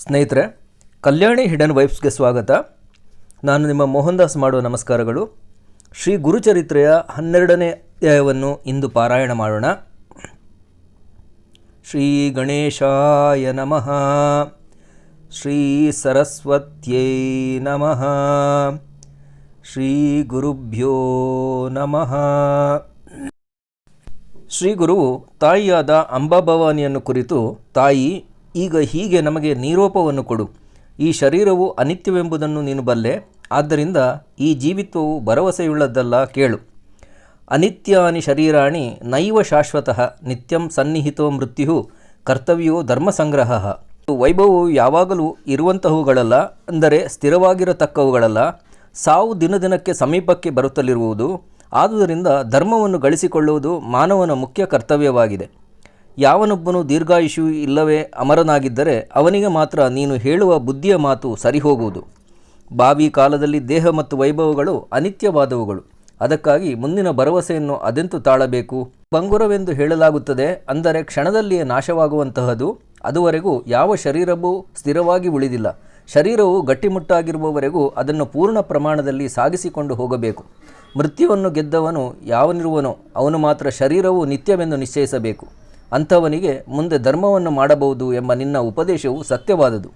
ಸ್ನೇಹಿತರೆ, ಕಲ್ಯಾಣಿ ಹಿಡನ್ ವೈಫ್ಸ್ಗೆ ಸ್ವಾಗತ. ನಾನು ನಿಮ್ಮ ಮೋಹನ್ ದಾಸ್ ಮಾಡುವ ನಮಸ್ಕಾರಗಳು. ಶ್ರೀ ಗುರುಚರಿತ್ರೆಯ ಹನ್ನೆರಡನೇ ಅಧ್ಯಾಯವನ್ನು ಇಂದು ಪಾರಾಯಣ ಮಾಡೋಣ. ಶ್ರೀ ಗಣೇಶಾಯ ನಮಃ. ಶ್ರೀ ಸರಸ್ವತ್ಯೈ ನಮಃ. ಶ್ರೀ ಗುರುಭ್ಯೋ ನಮಃ. ಶ್ರೀ ಗುರುವು ತಾಯಿಯಾದ ಅಂಬಾಭವಾನಿಯನ್ನು ಕುರಿತು ತಾಯಿ ಈಗ ಹೀಗೆ ನಮಗೆ ನೀರೋಪವನ್ನು ಕೊಡು. ಈ ಶರೀರವು ಅನಿತ್ಯವೆಂಬುದನ್ನು ನೀನು ಬಲ್ಲೆ, ಆದ್ದರಿಂದ ಈ ಜೀವಿತ್ವವು ಭರವಸೆಯುಳ್ಳದ್ದಲ್ಲ ಕೇಳು. ಅನಿತ್ಯಾನಿ ಶರೀರಾಣಿ ನೈವ ಶಾಶ್ವತಃ, ನಿತ್ಯಂ ಸನ್ನಿಹಿತೋ ಮೃತ್ಯು ಕರ್ತವ್ಯೋ ಧರ್ಮಸಂಗ್ರಹ. ವೈಭವವು ಯಾವಾಗಲೂ ಇರುವಂತಹವುಗಳಲ್ಲ ಅಂದರೆ ಸ್ಥಿರವಾಗಿರತಕ್ಕವುಗಳಲ್ಲ. ಸಾವು ದಿನ ದಿನಕ್ಕೆ ಸಮೀಪಕ್ಕೆ ಬರುತ್ತಲಿರುವುದು, ಆದುದರಿಂದ ಧರ್ಮವನ್ನು ಗಳಿಸಿಕೊಳ್ಳುವುದು ಮಾನವನ ಮುಖ್ಯ ಕರ್ತವ್ಯವಾಗಿದೆ. ಯಾವನೊಬ್ಬನು ದೀರ್ಘಾಯುಷು ಇಲ್ಲವೇ ಅಮರನಾಗಿದ್ದರೆ ಅವನಿಗೆ ಮಾತ್ರ ನೀನು ಹೇಳುವ ಬುದ್ಧಿಯ ಮಾತು ಸರಿಹೋಗುವುದು. ಬಾವಿ ಕಾಲದಲ್ಲಿ ದೇಹ ಮತ್ತು ವೈಭವಗಳು ಅನಿತ್ಯವಾದವುಗಳು. ಅದಕ್ಕಾಗಿ ಮುಂದಿನ ಭರವಸೆಯನ್ನು ಅದೆಂತು ತಾಳಬೇಕು? ಬಂಗುರವೆಂದು ಹೇಳಲಾಗುತ್ತದೆ, ಅಂದರೆ ಕ್ಷಣದಲ್ಲಿಯೇ ನಾಶವಾಗುವಂತಹದು, ಅದುವರೆಗೂ ಯಾವ ಶರೀರವೂ ಸ್ಥಿರವಾಗಿ ಉಳಿದಿಲ್ಲ. ಶರೀರವು ಗಟ್ಟಿಮುಟ್ಟಾಗಿರುವವರೆಗೂ ಅದನ್ನು ಪೂರ್ಣ ಪ್ರಮಾಣದಲ್ಲಿ ಸಾಗಿಸಿಕೊಂಡು ಹೋಗಬೇಕು. ಮೃತ್ಯುವನ್ನು ಗೆದ್ದವನು ಯಾವನಿರುವನೋ, ಅವನು ಮಾತ್ರ ಶರೀರವು ನಿತ್ಯವೆಂದು ನಿಶ್ಚಯಿಸಬೇಕು. ಅಂಥವನಿಗೆ ಮುಂದೆ ಧರ್ಮವನ್ನು ಮಾಡಬಹುದು ಎಂಬ ನಿನ್ನ ಉಪದೇಶವು ಸತ್ಯವಾದುದು.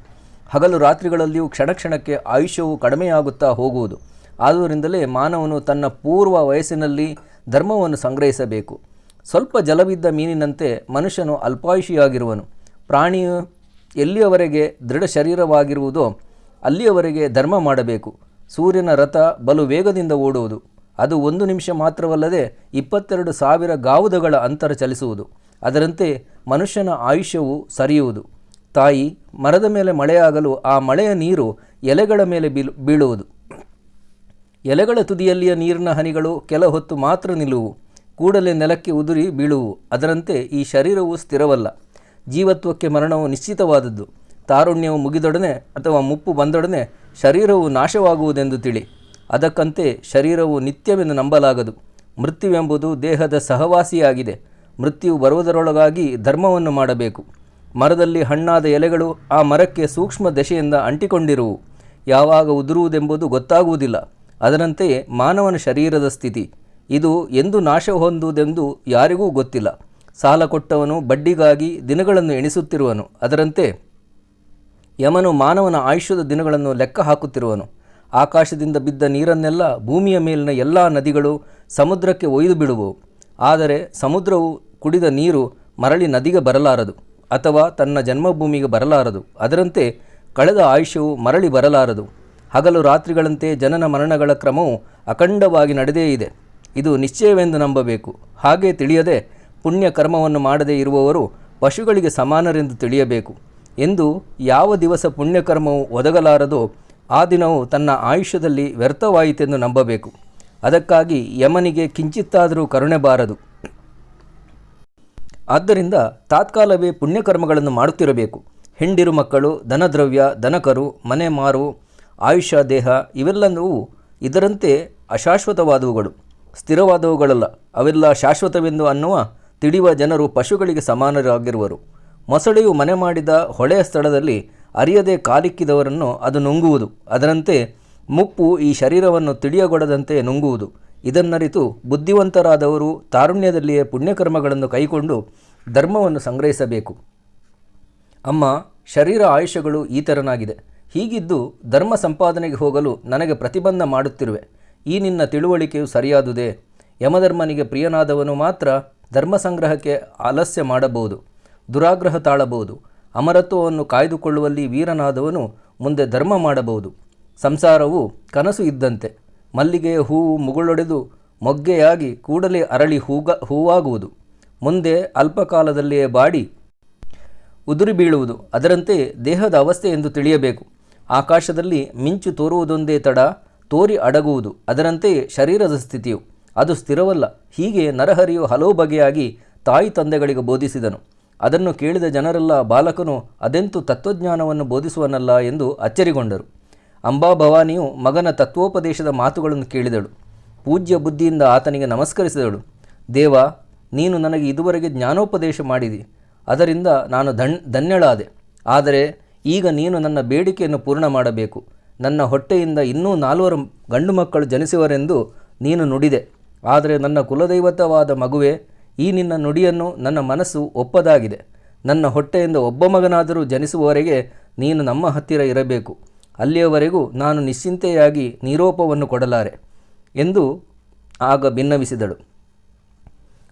ಹಗಲು ರಾತ್ರಿಗಳಲ್ಲಿಯೂ ಕ್ಷಣಕ್ಷಣಕ್ಕೆ ಆಯುಷ್ಯವು ಕಡಿಮೆಯಾಗುತ್ತಾ ಹೋಗುವುದು. ಆದುದರಿಂದಲೇ ಮಾನವನು ತನ್ನ ಪೂರ್ವ ವಯಸ್ಸಿನಲ್ಲಿ ಧರ್ಮವನ್ನು ಸಂಗ್ರಹಿಸಬೇಕು. ಸ್ವಲ್ಪ ಜಲವಿದ್ದ ಮೀನಿನಂತೆ ಮನುಷ್ಯನು ಅಲ್ಪಾಯುಷಿಯಾಗಿರುವನು. ಪ್ರಾಣಿಯು ಎಲ್ಲಿಯವರೆಗೆ ದೃಢ ಶರೀರವಾಗಿರುವುದೋ ಅಲ್ಲಿಯವರೆಗೆ ಧರ್ಮ ಮಾಡಬೇಕು. ಸೂರ್ಯನ ರಥ ಬಲು ವೇಗದಿಂದ ಓಡುವುದು. ಅದು ಒಂದು ನಿಮಿಷ ಮಾತ್ರವಲ್ಲದೆ ಇಪ್ಪತ್ತೆರಡು ಸಾವಿರ ಗಾವುದಗಳ ಅಂತರ ಚಲಿಸುವುದು. ಅದರಂತೆ ಮನುಷ್ಯನ ಆಯುಷ್ಯವು ಸರಿಯುವುದು. ತಾಯಿ ಮರದ ಮೇಲೆ ಮಳೆಯಾಗಲು ಆ ಮಳೆಯ ನೀರು ಎಲೆಗಳ ಮೇಲೆ ಬೀಳು, ಬೀಳುವುದು. ಎಲೆಗಳ ತುದಿಯಲ್ಲಿಯ ನೀರಿನ ಹನಿಗಳು ಕೆಲ ಹೊತ್ತು ಮಾತ್ರ ನಿಲ್ಲುವು. ಕೂಡಲೇ ನೆಲಕ್ಕೆ ಉದುರಿ ಬೀಳುವು. ಅದರಂತೆ ಈ ಶರೀರವು ಸ್ಥಿರವಲ್ಲ. ಜೀವತ್ವಕ್ಕೆ ಮರಣವು ನಿಶ್ಚಿತವಾದದ್ದು. ತಾರುಣ್ಯವು ಮುಗಿದೊಡನೆ ಅಥವಾ ಮುಪ್ಪು ಬಂದೊಡನೆ ಶರೀರವು ನಾಶವಾಗುವುದೆಂದು ತಿಳಿ. ಅದಕ್ಕಂತೆ ಶರೀರವು ನಿತ್ಯವೆಂದು ನಂಬಲಾಗದು. ಮೃತ್ಯುವೆಂಬುದು ದೇಹದ ಸಹವಾಸಿಯಾಗಿದೆ. ಮೃತ್ಯು ಬರುವುದರೊಳಗಾಗಿ ಧರ್ಮವನ್ನು ಮಾಡಬೇಕು. ಮರದಲ್ಲಿ ಹಣ್ಣಾದ ಎಲೆಗಳು ಆ ಮರಕ್ಕೆ ಸೂಕ್ಷ್ಮ ದಶೆಯಿಂದ ಅಂಟಿಕೊಂಡಿರುವು. ಯಾವಾಗ ಉದುರುವುದೆಂಬುದು ಗೊತ್ತಾಗುವುದಿಲ್ಲ. ಅದರಂತೆಯೇ ಮಾನವನ ಶರೀರದ ಸ್ಥಿತಿ. ಇದು ಎಂದು ನಾಶ ಹೊಂದುವುದೆಂದು ಯಾರಿಗೂ ಗೊತ್ತಿಲ್ಲ. ಸಾಲ ಕೊಟ್ಟವನು ಬಡ್ಡಿಗಾಗಿ ದಿನಗಳನ್ನು ಎಣಿಸುತ್ತಿರುವನು. ಅದರಂತೆ ಯಮನು ಮಾನವನ ಆಯುಷ್ಯದ ದಿನಗಳನ್ನು ಲೆಕ್ಕ ಹಾಕುತ್ತಿರುವನು. ಆಕಾಶದಿಂದ ಬಿದ್ದ ನೀರನ್ನೆಲ್ಲ ಭೂಮಿಯ ಮೇಲಿನ ಎಲ್ಲ ನದಿಗಳು ಸಮುದ್ರಕ್ಕೆ ಒಯ್ದು ಬಿಡುವವು. ಆದರೆ ಸಮುದ್ರವು ಕುಡಿದ ನೀರು ಮರಳಿ ನದಿಗೆ ಬರಲಾರದು ಅಥವಾ ತನ್ನ ಜನ್ಮಭೂಮಿಗೆ ಬರಲಾರದು. ಅದರಂತೆ ಕಳೆದ ಆಯುಷ್ಯವು ಮರಳಿ ಬರಲಾರದು. ಹಗಲು ರಾತ್ರಿಗಳಂತೆ ಜನನ ಮರಣಗಳ ಕ್ರಮವು ಅಖಂಡವಾಗಿ ನಡೆದೇ ಇದೆ. ಇದು ನಿಶ್ಚಯವೆಂದು ನಂಬಬೇಕು. ಹಾಗೆ ತಿಳಿಯದೆ ಪುಣ್ಯ ಕರ್ಮವನ್ನು ಮಾಡದೇ ಇರುವವರು ಪಶುಗಳಿಗೆ ಸಮಾನರೆಂದು ತಿಳಿಯಬೇಕು. ಎಂದು ಯಾವ ದಿವಸ ಪುಣ್ಯಕರ್ಮವು ಒದಗಲಾರದೋ ಆ ದಿನವು ತನ್ನ ಆಯುಷ್ಯದಲ್ಲಿ ವ್ಯರ್ಥವಾಯಿತೆಂದು ನಂಬಬೇಕು. ಅದಕ್ಕಾಗಿ ಯಮನಿಗೆ ಕಿಂಚಿತ್ತಾದರೂ ಕರುಣೆ ಬಾರದು. ಆದ್ದರಿಂದ ತಾತ್ಕಾಲವೇ ಪುಣ್ಯಕರ್ಮಗಳನ್ನು ಮಾಡುತ್ತಿರಬೇಕು. ಹೆಂಡಿರು ಮಕ್ಕಳು, ಧನದ್ರವ್ಯ ದನಕರು ಮನೆ ಮಾರು, ಆಯುಷ್ಯ, ದೇಹ ಇವೆಲ್ಲವೂ ಇದರಂತೆ ಅಶಾಶ್ವತವಾದವುಗಳು. ಸ್ಥಿರವಾದವುಗಳಲ್ಲ. ಅವೆಲ್ಲ ಶಾಶ್ವತವೆಂದು ಅನ್ನುವ ತಿಳಿಯುವ ಜನರು ಪಶುಗಳಿಗೆ ಸಮಾನರಾಗಿರುವರು. ಮೊಸಳೆಯು ಮನೆ ಮಾಡಿದ ಹೊಳೆಯ ಸ್ಥಳದಲ್ಲಿ ಅರಿಯದೆ ಕಾಲಿಕ್ಕಿದವರನ್ನು ಅದು ನುಂಗುವುದು. ಅದರಂತೆ ಮುಪ್ಪು ಈ ಶರೀರವನ್ನು ತಿಳಿಯಗೊಡದಂತೆ ನುಂಗುವುದು. ಇದನ್ನರಿತು ಬುದ್ಧಿವಂತರಾದವರು ತಾರುಣ್ಯದಲ್ಲಿಯೇ ಪುಣ್ಯಕರ್ಮಗಳನ್ನು ಕೈಕೊಂಡು ಧರ್ಮವನ್ನು ಸಂಗ್ರಹಿಸಬೇಕು. ಅಮ್ಮ, ಶರೀರ ಆಯುಷ್ಯಗಳು ಈ ತೆರನಾಗಿದೆ. ಹೀಗಿದ್ದು ಧರ್ಮ ಸಂಪಾದನೆಗೆ ಹೋಗಲು ನನಗೆ ಪ್ರತಿಬಂಧ ಮಾಡುತ್ತಿರುವೆ. ಈ ನಿನ್ನ ತಿಳುವಳಿಕೆಯು ಸರಿಯಾದುದೇ. ಯಮಧರ್ಮನಿಗೆ ಪ್ರಿಯನಾದವನು ಮಾತ್ರ ಧರ್ಮ ಸಂಗ್ರಹಕ್ಕೆ ಆಲಸ್ಯ ಮಾಡಬಹುದು, ದುರಾಗ್ರಹ ತಾಳಬಹುದು. ಅಮರತ್ವವನ್ನು ಕಾಯ್ದುಕೊಳ್ಳುವಲ್ಲಿ ವೀರನಾದವನು ಮುಂದೆ ಧರ್ಮ ಮಾಡಬಹುದು. ಸಂಸಾರವು ಕನಸು ಇದ್ದಂತೆ. ಮಲ್ಲಿಗೆಯ ಹೂವು ಮುಗುಳೊಡೆದು ಮೊಗ್ಗೆಯಾಗಿ ಕೂಡಲೇ ಅರಳಿ ಹೂಗ, ಹೂವಾಗುವುದು. ಮುಂದೆ ಅಲ್ಪಕಾಲದಲ್ಲಿಯೇ ಬಾಡಿ ಉದುರಿ ಬೀಳುವುದು. ಅದರಂತೆ ದೇಹದ ಅವಸ್ಥೆ ಎಂದು ತಿಳಿಯಬೇಕು. ಆಕಾಶದಲ್ಲಿ ಮಿಂಚು ತೋರುವುದೊಂದೇ ತಡ ತೋರಿ ಅಡಗುವುದು. ಅದರಂತೆಯೇ ಶರೀರದ ಸ್ಥಿತಿಯು. ಅದು ಸ್ಥಿರವಲ್ಲ. ಹೀಗೆ ನರಹರಿಯು ಹಲವು ಬಗೆಯಾಗಿ ತಾಯಿ ತಂದೆಗಳಿಗೆ ಬೋಧಿಸಿದನು. ಅದನ್ನು ಕೇಳಿದ ಜನರೆಲ್ಲ, ಬಾಲಕನು, ಅದೆಂತು ತತ್ವಜ್ಞಾನವನ್ನು ಬೋಧಿಸುವನಲ್ಲ ಎಂದು ಅಚ್ಚರಿಗೊಂಡರು. ಅಂಬಾಭವಾನಿಯು ಮಗನ ತತ್ವೋಪದೇಶದ ಮಾತುಗಳನ್ನು ಕೇಳಿದಳು. ಪೂಜ್ಯ ಬುದ್ಧಿಯಿಂದ ಆತನಿಗೆ ನಮಸ್ಕರಿಸಿದಳು. ದೇವ, ನೀನು ನನಗೆ ಇದುವರೆಗೆ ಜ್ಞಾನೋಪದೇಶ ಮಾಡಿದಿ. ಅದರಿಂದ ನಾನು ಧನ್, ಧನ್ಯಳಾದೆ. ಆದರೆ ಈಗ ನೀನು ನನ್ನ ಬೇಡಿಕೆಯನ್ನು ಪೂರ್ಣ ಮಾಡಬೇಕು. ನನ್ನ ಹೊಟ್ಟೆಯಿಂದ ಇನ್ನೂ ನಾಲ್ವರು ಗಂಡು ಮಕ್ಕಳು ಜನಿಸುವರೆಂದು ನೀನು ನುಡಿದೆ. ಆದರೆ ನನ್ನ ಕುಲದೈವತವಾದ ಮಗುವೆ, ಈ ನಿನ್ನ ನುಡಿಯನ್ನು ನನ್ನ ಮನಸ್ಸು ಒಪ್ಪದಾಗಿದೆ. ನನ್ನ ಹೊಟ್ಟೆಯಿಂದ ಒಬ್ಬ ಮಗನಾದರೂ ಜನಿಸುವವರೆಗೆ ನೀನು ನಮ್ಮ ಹತ್ತಿರ ಇರಬೇಕು. ಅಲ್ಲಿಯವರೆಗೂ ನಾನು ನಿಶ್ಚಿಂತೆಯಾಗಿ ನೀರೋಪವನ್ನು ಕೊಡಲಾರೆ ಎಂದು ಆಗ ಭಿನ್ನವಿಸಿದಳು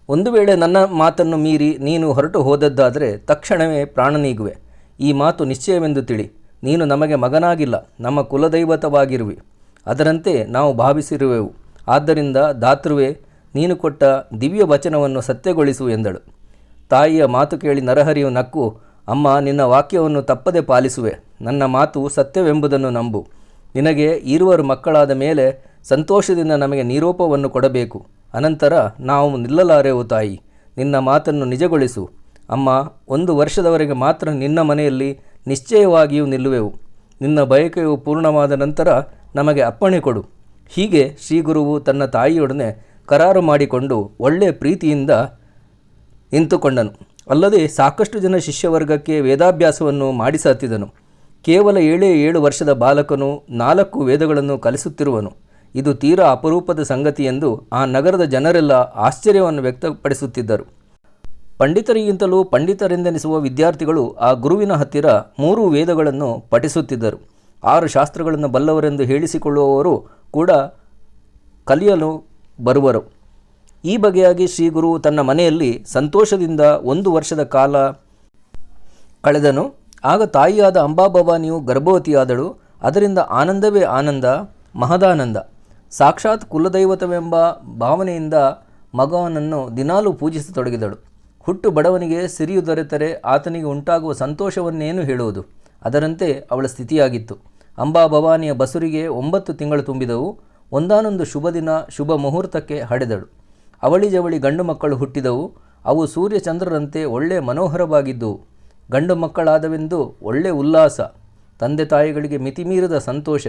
ಒಂದು ವೇಳೆ ನನ್ನ ಮಾತನ್ನು ಮೀರಿ ನೀನು ಹೊರಟು ಹೋದದ್ದಾದರೆ ತಕ್ಷಣವೇ ಪ್ರಾಣ ನೀಗುವೆ. ಈ ಮಾತು ನಿಶ್ಚಯವೆಂದು ತಿಳಿ. ನೀನು ನಮಗೆ ಮಗನಾಗಿಲ್ಲ, ನಮ್ಮ ಕುಲದೈವತವಾಗಿರುವಿ. ಅದರಂತೆ ನಾವು ಭಾವಿಸಿರುವೆವು. ಆದ್ದರಿಂದ ದಾತೃವೆ ನೀನು ಕೊಟ್ಟ ದಿವ್ಯ ವಚನವನ್ನು ಸತ್ಯಗೊಳಿಸು ಎಂದಳು. ತಾಯಿಯ ಮಾತು ಕೇಳಿ ನರಹರಿಯು ನಕ್ಕು ಅಮ್ಮ, ನಿನ್ನ ವಾಕ್ಯವನ್ನು ತಪ್ಪದೆ ಪಾಲಿಸುವೆ. ನನ್ನ ಮಾತು ಸತ್ಯವೆಂಬುದನ್ನು ನಂಬು. ನಿನಗೆ ಇರುವರು ಮಕ್ಕಳಾದ ಮೇಲೆ ಸಂತೋಷದಿಂದ ನಮಗೆ ನೀರೋಪವನ್ನು ಕೊಡಬೇಕು. ಅನಂತರ ನಾವು ನಿಲ್ಲಲಾರೆವು ತಾಯಿ. ನಿನ್ನ ಮಾತನ್ನು ನಿಜಗೊಳಿಸು. ಅಮ್ಮ, ಒಂದು ವರ್ಷದವರೆಗೆ ಮಾತ್ರ ನಿನ್ನ ಮನೆಯಲ್ಲಿ ನಿಶ್ಚಯವಾಗಿಯೂ ನಿಲ್ಲುವೆವು. ನಿನ್ನ ಬಯಕೆಯು ಪೂರ್ಣವಾದ ನಂತರ ನಮಗೆ ಅಪ್ಪಣೆ ಕೊಡು. ಹೀಗೆ ಶ್ರೀಗುರುವು ತನ್ನ ತಾಯಿಯೊಡನೆ ಕರಾರು ಮಾಡಿಕೊಂಡು ಒಳ್ಳೆಯ ಪ್ರೀತಿಯಿಂದ ನಿಂತುಕೊಂಡನು. ಅಲ್ಲದೆ ಸಾಕಷ್ಟು ಜನ ಶಿಷ್ಯವರ್ಗಕ್ಕೆ ವೇದಾಭ್ಯಾಸವನ್ನು ಮಾಡಿಸತ್ತಿದನು ಕೇವಲ ಏಳೇ ಏಳು ವರ್ಷದ ಬಾಲಕನು ನಾಲ್ಕು ವೇದಗಳನ್ನು ಕಲಿಸುತ್ತಿರುವನು. ಇದು ತೀರಾ ಅಪರೂಪದ ಸಂಗತಿ ಎಂದು ಆ ನಗರದ ಜನರೆಲ್ಲ ಆಶ್ಚರ್ಯವನ್ನು ವ್ಯಕ್ತಪಡಿಸುತ್ತಿದ್ದರು. ಪಂಡಿತರಿಗಿಂತಲೂ ಪಂಡಿತರೆಂದೆನಿಸುವ ವಿದ್ಯಾರ್ಥಿಗಳು ಆ ಗುರುವಿನ ಹತ್ತಿರ ಮೂರು ವೇದಗಳನ್ನು ಪಠಿಸುತ್ತಿದ್ದರು. ಆರು ಶಾಸ್ತ್ರಗಳನ್ನು ಬಲ್ಲವರೆಂದು ಹೇಳಿಸಿಕೊಳ್ಳುವವರು ಕೂಡ ಕಲಿಯಲು ಬರುವರು. ಈ ಬಗೆಯಾಗಿ ಶ್ರೀ ಗುರು ತನ್ನ ಮನೆಯಲ್ಲಿ ಸಂತೋಷದಿಂದ ಒಂದು ವರ್ಷದ ಕಾಲ ಕಳೆದನು. ಆಗ ತಾಯಿಯಾದ ಅಂಬಾಭವಾನಿಯು ಗರ್ಭವತಿಯಾದಳು. ಅದರಿಂದ ಆನಂದವೇ ಆನಂದ, ಮಹದಾನಂದ. ಸಾಕ್ಷಾತ್ ಕುಲದೈವತವೆಂಬ ಭಾವನೆಯಿಂದ ಮಗವನನ್ನು ದಿನಾಲೂ ಪೂಜಿಸತೊಡಗಿದಳು. ಹುಟ್ಟು ಬಡವನಿಗೆ ಸಿರಿಯು ದೊರೆತರೆ ಆತನಿಗೆ ಉಂಟಾಗುವ ಸಂತೋಷವನ್ನೇನು ಹೇಳುವುದು? ಅದರಂತೆ ಅವಳ ಸ್ಥಿತಿಯಾಗಿತ್ತು. ಅಂಬಾ ಭವಾನಿಯ ಬಸುರಿಗೆ ಒಂಬತ್ತು ತಿಂಗಳು ತುಂಬಿದವು. ಒಂದಾನೊಂದು ಶುಭ ದಿನ ಶುಭ ಮುಹೂರ್ತಕ್ಕೆ ಹಡೆದಳು. ಅವಳಿ ಜವಳಿ ಗಂಡು ಮಕ್ಕಳು ಹುಟ್ಟಿದವು. ಅವು ಸೂರ್ಯಚಂದ್ರರಂತೆ ಒಳ್ಳೆ ಮನೋಹರವಾಗಿದ್ದವು ಗಂಡು ಮಕ್ಕಳಾದವೆಂದು ಒಳ್ಳೆ ಉಲ್ಲಾಸ, ತಂದೆ ತಾಯಿಗಳಿಗೆ ಮಿತಿಮೀರಿದ ಸಂತೋಷ,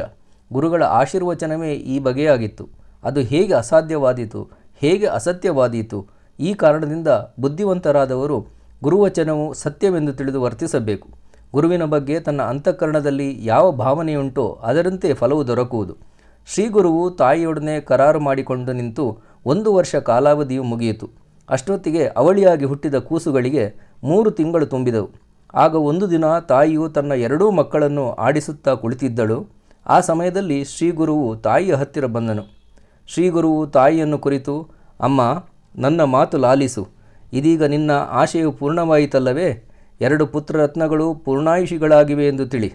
ಗುರುಗಳ ಆಶೀರ್ವಚನವೇ ಈ ಬಗೆಯಾಗಿತ್ತು. ಅದು ಹೇಗೆ ಅಸಾಧ್ಯವಾದೀತು, ಹೇಗೆ ಅಸತ್ಯವಾದೀತು, ಈ ಕಾರಣದಿಂದ ಬುದ್ಧಿವಂತರಾದವರು ಗುರುವಚನವು ಸತ್ಯವೆಂದು ತಿಳಿದು ವರ್ತಿಸಬೇಕು. ಗುರುವಿನ ಬಗ್ಗೆ ತನ್ನ ಅಂತಃಕರಣದಲ್ಲಿ ಯಾವ ಭಾವನೆಯುಂಟೋ ಅದರಂತೆ ಫಲವು ದೊರಕುವುದು. ಶ್ರೀಗುರುವು ತಾಯಿಯೊಡನೆ ಕರಾರು ಮಾಡಿಕೊಂಡು ನಿಂತು ಒಂದು ವರ್ಷ ಕಾಲಾವಧಿಯು ಮುಗಿಯಿತು. ಅಷ್ಟೊತ್ತಿಗೆ ಅವಳಿಯಾಗಿ ಹುಟ್ಟಿದ ಕೂಸುಗಳಿಗೆ ಮೂರು ತಿಂಗಳು ತುಂಬಿದವು. ಆಗ ಒಂದು ದಿನ ತಾಯಿಯು ತನ್ನ ಎರಡೂ ಮಕ್ಕಳನ್ನು ಆಡಿಸುತ್ತಾ ಕುಳಿತಿದ್ದಳು. ಆ ಸಮಯದಲ್ಲಿ ಶ್ರೀಗುರುವು ತಾಯಿಯ ಹತ್ತಿರ ಬಂದನು. ಶ್ರೀಗುರುವು ತಾಯಿಯನ್ನು ಕುರಿತು, ಅಮ್ಮ, ನನ್ನ ಮಾತು ಲಾಲಿಸು. ಇದೀಗ ನಿನ್ನ ಆಶೆಯು ಪೂರ್ಣವಾಯಿತಲ್ಲವೇ? ಎರಡು ಪುತ್ರರತ್ನಗಳು ಪೂರ್ಣಾಯುಷಿಗಳಾಗಿವೆ ಎಂದು ತಿಳಿ.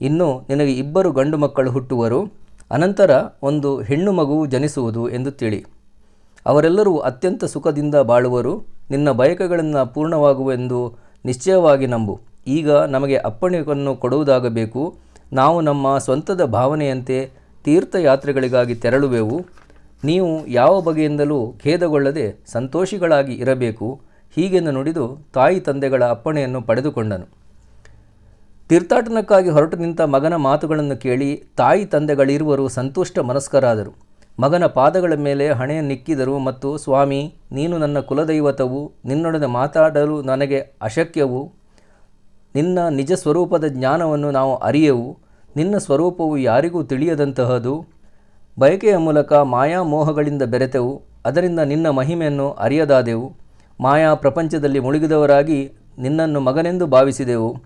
ಇನ್ನು ನಿನಗೆ ಇಬ್ಬರು ಗಂಡು ಮಕ್ಕಳು ಹುಟ್ಟುವರು. ಅನಂತರ ಒಂದು ಹೆಣ್ಣು ಮಗುವು ಜನಿಸುವುದು ಎಂದು ತಿಳಿ. ಅವರೆಲ್ಲರೂ ಅತ್ಯಂತ ಸುಖದಿಂದ ಬಾಳುವರು. ನಿನ್ನ ಬಯಕೆಗಳನ್ನು ಪೂರ್ಣವಾಗುವೆಂದು ನಿಶ್ಚಯವಾಗಿ ನಂಬು. ಈಗ ನಮಗೆ ಅಪ್ಪಣೆಯನ್ನು ಕೊಡುವುದಾಗಬೇಕು. ನಾವು ನಮ್ಮ ಸ್ವಂತದ ಭಾವನೆಯಂತೆ ತೀರ್ಥಯಾತ್ರೆಗಳಿಗಾಗಿ ತೆರಳುವೆವು. ನೀವು ಯಾವ ಬಗೆಯಿಂದಲೂ ಖೇದಗೊಳ್ಳದೆ ಸಂತೋಷಿಗಳಾಗಿ ಇರಬೇಕು. ಹೀಗೆಂದು ನುಡಿದು ತಾಯಿ ತಂದೆಗಳ ಅಪ್ಪಣೆಯನ್ನು ಪಡೆದುಕೊಂಡನು. ತೀರ್ಥಾಟನಕ್ಕಾಗಿ ಹೊರಟು ನಿಂತ ಮಗನ ಮಾತುಗಳನ್ನು ಕೇಳಿ ತಾಯಿ ತಂದೆಗಳಿರುವರು ಸಂತುಷ್ಟ ಮನಸ್ಕರಾದರು. ಮಗನ ಪಾದಗಳ ಮೇಲೆ ಹಣೆಯ ನಿಕ್ಕಿದರು ಮತ್ತು, ಸ್ವಾಮಿ, ನೀನು ನನ್ನ ಕುಲದೈವತವು, ನಿನ್ನೊಡನೆ ಮಾತಾಡಲು ನನಗೆ ಅಶಕ್ಯವು, ನಿನ್ನ ನಿಜ ಸ್ವರೂಪದ ಜ್ಞಾನವನ್ನು ನಾವು ಅರಿಯೆವು, ನಿನ್ನ ಸ್ವರೂಪವು ಯಾರಿಗೂ ತಿಳಿಯದಂತಹದು, ಬಯಕೆಯ ಮೂಲಕ ಮಾಯಾ ಮೋಹಗಳಿಂದ ಬೆರೆತೆವು, ಅದರಿಂದ ನಿನ್ನ ಮಹಿಮೆಯನ್ನು ಅರಿಯದಾದೆವು, ಮಾಯಾ ಪ್ರಪಂಚದಲ್ಲಿ ಮುಳುಗಿದವರಾಗಿ ನಿನ್ನನ್ನು ಮಗನೆಂದು ಭಾವಿಸಿದೆವು,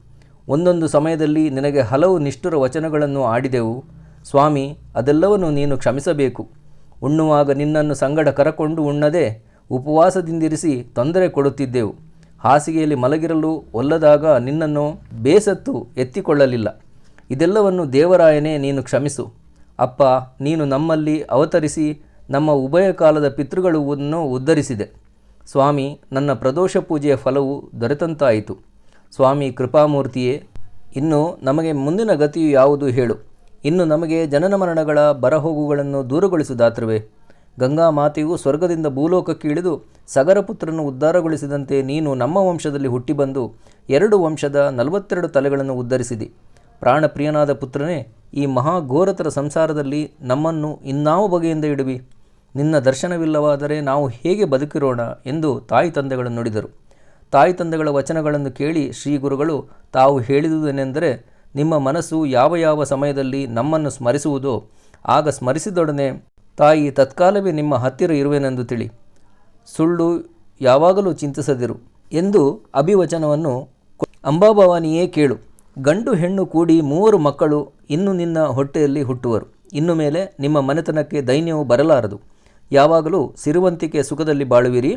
ಒಂದೊಂದು ಸಮಯದಲ್ಲಿ ನಿನಗೆ ಹಲವು ನಿಷ್ಠುರ ವಚನಗಳನ್ನು ಆಡಿದೆವು, ಸ್ವಾಮಿ, ಅದೆಲ್ಲವನ್ನು ನೀನು ಕ್ಷಮಿಸಬೇಕು. ಉಣ್ಣುವಾಗ ನಿನ್ನನ್ನು ಸಂಗಡ ಕರಕೊಂಡು ಉಣ್ಣದೆ ಉಪವಾಸದಿಂದಿರಿಸಿ ತೊಂದರೆ ಕೊಡುತ್ತಿದ್ದೆವು. ಹಾಸಿಗೆಯಲ್ಲಿ ಮಲಗಿರಲು ಒಲ್ಲದಾಗ ನಿನ್ನನ್ನು ಬೇಸತ್ತು ಎತ್ತಿಕೊಳ್ಳಲಿಲ್ಲ. ಇದೆಲ್ಲವನ್ನು ದೇವರಾಯನೇ ನೀನು ಕ್ಷಮಿಸು. ಅಪ್ಪ, ನೀನು ನಮ್ಮಲ್ಲಿ ಅವತರಿಸಿ ನಮ್ಮ ಉಭಯ ಕಾಲದ ಪಿತೃಗಳನ್ನು ಉದ್ಧರಿಸಿದೆ. ಸ್ವಾಮಿ, ನನ್ನ ಪ್ರದೋಷ ಪೂಜೆಯ ಫಲವು ದೊರೆತಂತಾಯಿತು. ಸ್ವಾಮಿ ಕೃಪಾಮೂರ್ತಿಯೇ, ಇನ್ನು ನಮಗೆ ಮುಂದಿನ ಗತಿಯು ಯಾವುದು ಹೇಳು. ಇನ್ನು ನಮಗೆ ಜನನ ಮರಣಗಳ ಬರಹೋಗುಗಳನ್ನು ದೂರಗೊಳಿಸುದಾತ್ರವೇ ಗಂಗಾ ಮಾತೆಯು ಸ್ವರ್ಗದಿಂದ ಭೂಲೋಕಕ್ಕೆ ಇಳಿದು ಸಗರಪುತ್ರನು ಉದ್ಧಾರಗೊಳಿಸಿದಂತೆ ನೀನು ನಮ್ಮ ವಂಶದಲ್ಲಿ ಹುಟ್ಟಿಬಂದು ಎರಡು ವಂಶದ ನಲವತ್ತೆರಡು ತಲೆಗಳನ್ನು ಉದ್ಧರಿಸಿದಿ. ಪ್ರಾಣಪ್ರಿಯನಾದ ಪುತ್ರನೇ, ಈ ಮಹಾಘೋರತರ ಸಂಸಾರದಲ್ಲಿ ನಮ್ಮನ್ನು ಇನ್ನಾವ ಬಗೆಯಿಂದ ಇಡುವಿ? ನಿನ್ನ ದರ್ಶನವಿಲ್ಲವಾದರೆ ನಾವು ಹೇಗೆ ಬದುಕಿರೋಣ ಎಂದು ತಾಯಿ ತಂದೆಗಳು ನುಡಿದರು. ತಾಯಿ ತಂದೆಗಳ ವಚನಗಳನ್ನು ಕೇಳಿ ಶ್ರೀ ಗುರುಗಳು ತಾವು ಹೇಳಿದುದೇನೆಂದರೆ ನಿಮ್ಮ ಮನಸ್ಸು ಯಾವ ಯಾವ ಸಮಯದಲ್ಲಿ ನಮ್ಮನ್ನು ಸ್ಮರಿಸುವುದೋ ಆಗ ಸ್ಮರಿಸಿದೊಡನೆ ತಾಯಿ ತತ್ಕಾಲವೇ ನಿಮ್ಮ ಹತ್ತಿರ ಇರುವೆನೆಂದು ತಿಳಿ. ಸುಳ್ಳು ಯಾವಾಗಲೂ ಚಿಂತಿಸದಿರು ಎಂದು ಅಭಿವಚನವನ್ನು ಅಂಬಾಭವಾನಿಯೇ ಕೇಳು. ಗಂಡು ಹೆಣ್ಣು ಕೂಡಿ ಮೂವರು ಮಕ್ಕಳು ಇನ್ನು ನಿನ್ನ ಹೊಟ್ಟೆಯಲ್ಲಿ ಹುಟ್ಟುವರು. ಇನ್ನು ಮೇಲೆ ನಿಮ್ಮ ಮನೆತನಕ್ಕೆ ದೈನ್ಯವು ಬರಲಾರದು. ಯಾವಾಗಲೂ ಸಿರುವಂತಿಕೆ ಸುಖದಲ್ಲಿ ಬಾಳುವಿರಿ.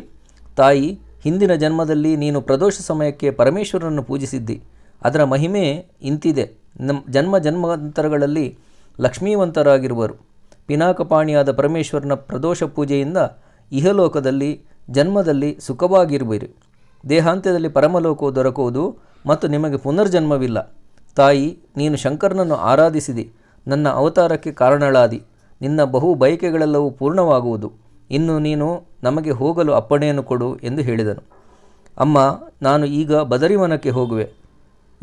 ತಾಯಿ, ಹಿಂದಿನ ಜನ್ಮದಲ್ಲಿ ನೀನು ಪ್ರದೋಷ ಸಮಯಕ್ಕೆ ಪರಮೇಶ್ವರನನ್ನು ಪೂಜಿಸಿದ್ದಿ. ಅದರ ಮಹಿಮೆ ಇಂತಿದೆ. ನಮ್ಮ ಜನ್ಮ ಜನ್ಮಾಂತರಗಳಲ್ಲಿ ಲಕ್ಷ್ಮೀವಂತರಾಗಿರುವರು. ಪಿನಾಕಪಾಣಿಯಾದ ಪರಮೇಶ್ವರನ ಪ್ರದೋಷ ಪೂಜೆಯಿಂದ ಇಹಲೋಕದಲ್ಲಿ ಜನ್ಮದಲ್ಲಿ ಸುಖವಾಗಿರುವಿರಿ. ದೇಹಾಂತ್ಯದಲ್ಲಿ ಪರಮಲೋಕವು ದೊರಕುವುದು ಮತ್ತು ನಿಮಗೆ ಪುನರ್ಜನ್ಮವಿಲ್ಲ. ತಾಯಿ, ನೀನು ಶಂಕರನನ್ನು ಆರಾಧಿಸಿದಿ. ನನ್ನ ಅವತಾರಕ್ಕೆ ಕಾರಣಳಾದಿ. ನಿನ್ನ ಬಹು ಬಯಕೆಗಳೆಲ್ಲವೂ ಪೂರ್ಣವಾಗುವುದು. ಇನ್ನು ನೀನು ನಮಗೆ ಹೋಗಲು ಅಪ್ಪಣೆಯನ್ನು ಕೊಡು ಎಂದು ಹೇಳಿದನು. ಅಮ್ಮ, ನಾನು ಈಗ ಬದರಿವನಕ್ಕೆ ಹೋಗುವೆ.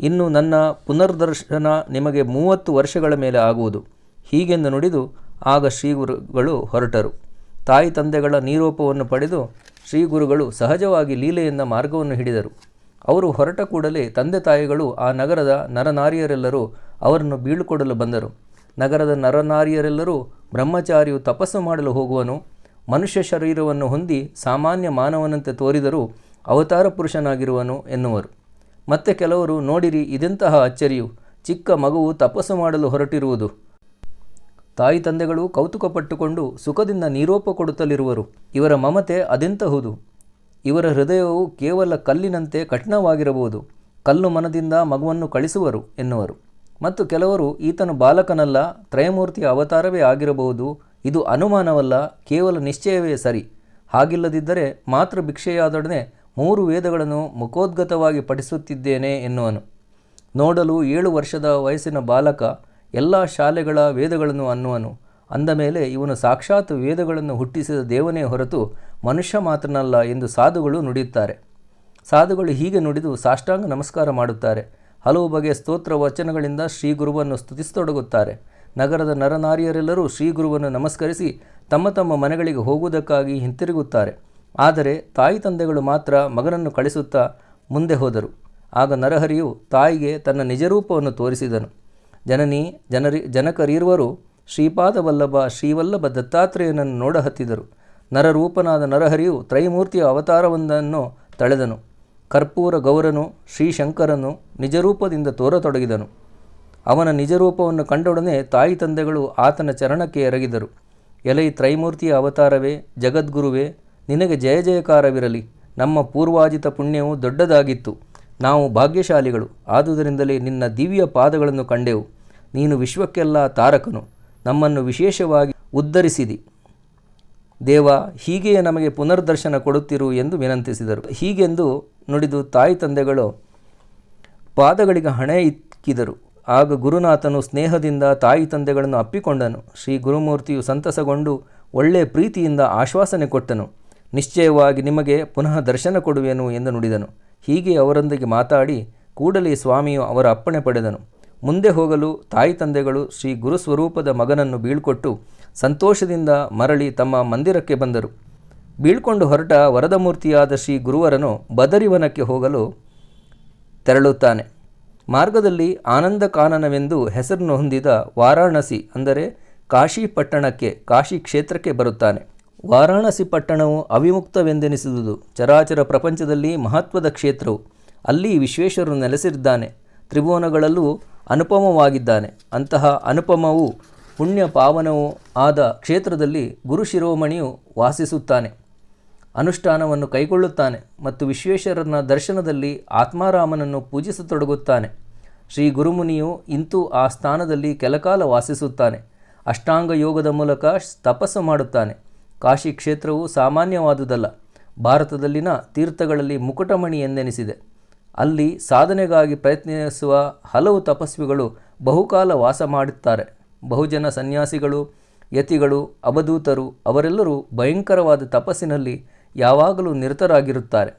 ಇನ್ನು ನನ್ನ ಪುನರ್ದರ್ಶನ ನಿಮಗೆ ಮೂವತ್ತು ವರ್ಷಗಳ ಮೇಲೆ ಆಗುವುದು. ಹೀಗೆಂದು ನುಡಿದು ಆಗ ಶ್ರೀಗುರುಗಳು ಹೊರಟರು. ತಾಯಿ ತಂದೆಗಳ ನೀರೋಪವನ್ನು ಪಡೆದು ಶ್ರೀಗುರುಗಳು ಸಹಜವಾಗಿ ಲೀಲೆಯಿಂದ ಮಾರ್ಗವನ್ನು ಹಿಡಿದರು. ಅವರು ಹೊರಟ ಕೂಡಲೇ ತಂದೆ ತಾಯಿಗಳು ಆ ನಗರದ ನರನಾರಿಯರೆಲ್ಲರೂ ಅವರನ್ನು ಬೀಳ್ಕೊಡಲು ಬಂದರು. ನಗರದ ನರನಾರಿಯರೆಲ್ಲರೂ ಬ್ರಹ್ಮಚಾರಿಯು ತಪಸ್ಸು ಮಾಡಲು ಹೋಗುವನು. ಮನುಷ್ಯ ಶರೀರವನ್ನು ಹೊಂದಿ ಸಾಮಾನ್ಯ ಮಾನವನಂತೆ ತೋರಿದರೂ ಅವತಾರ ಪುರುಷನಾಗಿರುವನು ಎನ್ನುವರು. ಮತ್ತೆ ಕೆಲವರು, ನೋಡಿರಿ, ಇದೆಂತಹ ಅಚ್ಚರಿಯು. ಚಿಕ್ಕ ಮಗುವು ತಪಸ್ಸು ಮಾಡಲು ಹೊರಟಿರುವುದು. ತಾಯಿ ತಂದೆಗಳು ಕೌತುಕಪಟ್ಟುಕೊಂಡು ಸುಖದಿಂದ ನೀರೋಪ ಕೊಡುತ್ತಲಿರುವರು. ಇವರ ಮಮತೆ ಅದೆಂತಹುದು? ಇವರ ಹೃದಯವು ಕೇವಲ ಕಲ್ಲಿನಂತೆ ಕಠಿಣವಾಗಿರಬಹುದು. ಕಲ್ಲು ಮನದಿಂದ ಮಗುವನ್ನು ಕಳಿಸುವರು ಎನ್ನುವರು. ಮತ್ತು ಕೆಲವರು, ಈತನು ಬಾಲಕನಲ್ಲ, ತ್ರಯಮೂರ್ತಿಯ ಅವತಾರವೇ ಆಗಿರಬಹುದು. ಇದು ಅನುಮಾನವಲ್ಲ, ಕೇವಲ ನಿಶ್ಚಯವೇ ಸರಿ. ಹಾಗಿಲ್ಲದಿದ್ದರೆ ಮಾತೃ ಭಿಕ್ಷೆಯಾದೊಡನೆ ಮೂರು ವೇದಗಳನ್ನು ಮುಖೋದ್ಗತವಾಗಿ ಪಠಿಸುತ್ತಿದ್ದೇನೆ ಎನ್ನುವನು. ನೋಡಲು ಏಳು ವರ್ಷದ ವಯಸ್ಸಿನ ಬಾಲಕ ಎಲ್ಲ ಶಾಲೆಗಳ ವೇದಗಳನ್ನು ಅನ್ನುವನು. ಅಂದ ಮೇಲೆ ಇವನು ಸಾಕ್ಷಾತ್ ವೇದಗಳನ್ನು ಹುಟ್ಟಿಸಿದ ದೇವನೇ ಹೊರತು ಮನುಷ್ಯ ಮಾತ್ರನಲ್ಲ ಎಂದು ಸಾಧುಗಳು ನುಡಿಯುತ್ತಾರೆ. ಸಾಧುಗಳು ಹೀಗೆ ನುಡಿದು ಸಾಷ್ಟಾಂಗ ನಮಸ್ಕಾರ ಮಾಡುತ್ತಾರೆ. ಹಲವು ಬಗೆಯ ಸ್ತೋತ್ರ ವಚನಗಳಿಂದ ಶ್ರೀ ಗುರುವನ್ನು ಸ್ತುತಿಸತೊಡಗುತ್ತಾರೆ. ನಗರದ ನರನಾರಿಯರೆಲ್ಲರೂ ಶ್ರೀ ಗುರುವನ್ನು ನಮಸ್ಕರಿಸಿ ತಮ್ಮ ತಮ್ಮ ಮನೆಗಳಿಗೆ ಹೋಗುವುದಕ್ಕಾಗಿ ಹಿಂತಿರುಗುತ್ತಾರೆ. ಆದರೆ ತಾಯಿ ತಂದೆಗಳು ಮಾತ್ರ ಮಗನನ್ನು ಕಳಿಸುತ್ತಾ ಮುಂದೆ ಹೋದರು. ಆಗ ನರಹರಿಯು ತಾಯಿಗೆ ತನ್ನ ನಿಜರೂಪವನ್ನು ತೋರಿಸಿದನು. ಜನನಿ, ಜನರಿ, ಜನಕರೀರ್ವರು ಶ್ರೀಪಾದವಲ್ಲಭ ಶ್ರೀವಲ್ಲಭ ದತ್ತಾತ್ರೇಯನನ್ನು ನೋಡಹತ್ತಿದರು ನರರೂಪನಾದ ನರಹರಿಯು ತ್ರೈಮೂರ್ತಿಯ ಅವತಾರವೊಂದನ್ನು ತಳೆದನು. ಕರ್ಪೂರ ಗೌರನು, ಶ್ರೀಶಂಕರನು ನಿಜರೂಪದಿಂದ ತೋರತೊಡಗಿದನು. ಅವನ ನಿಜರೂಪವನ್ನು ಕಂಡೊಡನೆ ತಾಯಿ ತಂದೆಗಳು ಆತನ ಚರಣಕ್ಕೆ ಎರಗಿದರು. ಎಲೈ ತ್ರೈಮೂರ್ತಿಯ ಅವತಾರವೇ, ಜಗದ್ಗುರುವೇ ನಿನಗೆ ಜಯ ಜಯಕಾರವಿರಲಿ. ನಮ್ಮ ಪೂರ್ವಾಜಿತ ಪುಣ್ಯವು ದೊಡ್ಡದಾಗಿತ್ತು. ನಾವು ಭಾಗ್ಯಶಾಲಿಗಳು. ಆದುದರಿಂದಲೇ ನಿನ್ನ ದಿವ್ಯ ಪಾದಗಳನ್ನು ಕಂಡೆವು. ನೀನು ವಿಶ್ವಕ್ಕೆಲ್ಲ ತಾರಕನು. ನಮ್ಮನ್ನು ವಿಶೇಷವಾಗಿ ಉದ್ಧರಿಸಿದಿ. ದೇವ ಹೀಗೆಯೇ ನಮಗೆ ಪುನರ್ದರ್ಶನ ಕೊಡುತ್ತಿರು ಎಂದು ವಿನಂತಿಸಿದರು. ಹೀಗೆಂದು ನುಡಿದು ತಾಯಿ ತಂದೆಗಳು, ಪಾದಗಳಿಗೆ ಹಣೆ ಇಕ್ಕಿದರು. ಆಗ ಗುರುನಾಥನು ಸ್ನೇಹದಿಂದ ತಾಯಿ ತಂದೆಗಳನ್ನು ಅಪ್ಪಿಕೊಂಡನು. ಶ್ರೀ ಗುರುಮೂರ್ತಿಯು ಸಂತಸಗೊಂಡು ಒಳ್ಳೆಯ ಪ್ರೀತಿಯಿಂದ ಆಶ್ವಾಸನೆ ಕೊಟ್ಟನು. ನಿಶ್ಚಯವಾಗಿ ನಿಮಗೆ ಪುನಃ ದರ್ಶನ ಕೊಡುವೆನು ಎಂದು ನುಡಿದನು. ಹೀಗೆ ಅವರೊಂದಿಗೆ ಮಾತಾಡಿ ಕೂಡಲೇ ಸ್ವಾಮಿಯು ಅವರ ಅಪ್ಪಣೆ ಪಡೆದನು. ಮುಂದೆ ಹೋಗಲು ತಾಯಿ ತಂದೆಗಳು ಶ್ರೀ ಗುರುಸ್ವರೂಪದ ಮಗನನ್ನು ಬೀಳ್ಕೊಟ್ಟು ಸಂತೋಷದಿಂದ ಮರಳಿ ತಮ್ಮ ಮಂದಿರಕ್ಕೆ ಬಂದರು. ಬೀಳ್ಕೊಂಡು ಹೊರಟ ವರದಮೂರ್ತಿಯಾದ ಶ್ರೀ ಗುರುವರನು ಬದರಿವನಕ್ಕೆ ಹೋಗಲು ತೆರಳುತ್ತಾನೆ. ಮಾರ್ಗದಲ್ಲಿ ಆನಂದ ಕಾನನವೆಂದು ಹೆಸರನ್ನು ಹೊಂದಿದ ವಾರಾಣಸಿ ಅಂದರೆ ಕಾಶಿ ಪಟ್ಟಣಕ್ಕೆ ಕಾಶಿ ಕ್ಷೇತ್ರಕ್ಕೆ ಬರುತ್ತಾನೆ. ವಾರಾಣಸಿ ಪಟ್ಟಣವು ಅವಿಮುಕ್ತವೆಂದೆನಿಸಿದುದು. ಚರಾಚರ ಪ್ರಪಂಚದಲ್ಲಿ ಮಹತ್ವದ ಕ್ಷೇತ್ರವು ಅಲ್ಲಿ ವಿಶ್ವೇಶ್ವರನು ನೆಲೆಸಿದ್ದಾನೆ. ತ್ರಿಭುವನಗಳಲ್ಲೂ ಅನುಪಮವಾಗಿದ್ದಾನೆ. ಅಂತಹ ಅನುಪಮವು ಪುಣ್ಯ ಪಾವನವೂ ಆದ ಕ್ಷೇತ್ರದಲ್ಲಿ ಗುರು ಶಿರೋಮಣಿಯು ವಾಸಿಸುತ್ತಾನೆ. ಅನುಷ್ಠಾನವನ್ನು ಕೈಗೊಳ್ಳುತ್ತಾನೆ ಮತ್ತು ವಿಶ್ವೇಶ್ವರನ ದರ್ಶನದಲ್ಲಿ ಆತ್ಮಾರಾಮನನ್ನು ಪೂಜಿಸತೊಡಗುತ್ತಾನೆ. ಶ್ರೀ ಗುರುಮುನಿಯು ಇಂತೂ ಆ ಸ್ಥಾನದಲ್ಲಿ ಕೆಲಕಾಲ ವಾಸಿಸುತ್ತಾನೆ. ಅಷ್ಟಾಂಗ ಯೋಗದ ಮೂಲಕ ತಪಸ್ಸು ಮಾಡುತ್ತಾನೆ. ಕಾಶಿ ಕ್ಷೇತ್ರವು ಸಾಮಾನ್ಯವಾದುದಲ್ಲ. ಭಾರತದಲ್ಲಿನ ತೀರ್ಥಗಳಲ್ಲಿ ಮುಕುಟಮಣಿ ಎಂದೆನಿಸಿದೆ. ಅಲ್ಲಿ ಸಾಧನೆಗಾಗಿ ಪ್ರಯತ್ನಿಸುವ ಹಲವು ತಪಸ್ವಿಗಳು ಬಹುಕಾಲ ವಾಸ ಮಾಡುತ್ತಾರೆ. ಬಹುಜನ ಸನ್ಯಾಸಿಗಳು, ಯತಿಗಳು, ಅವಧೂತರು ಅವರೆಲ್ಲರೂ ಭಯಂಕರವಾದ ತಪಸ್ಸಿನಲ್ಲಿ ಯಾವಾಗಲೂ ನಿರತರಾಗಿರುತ್ತಾರೆ.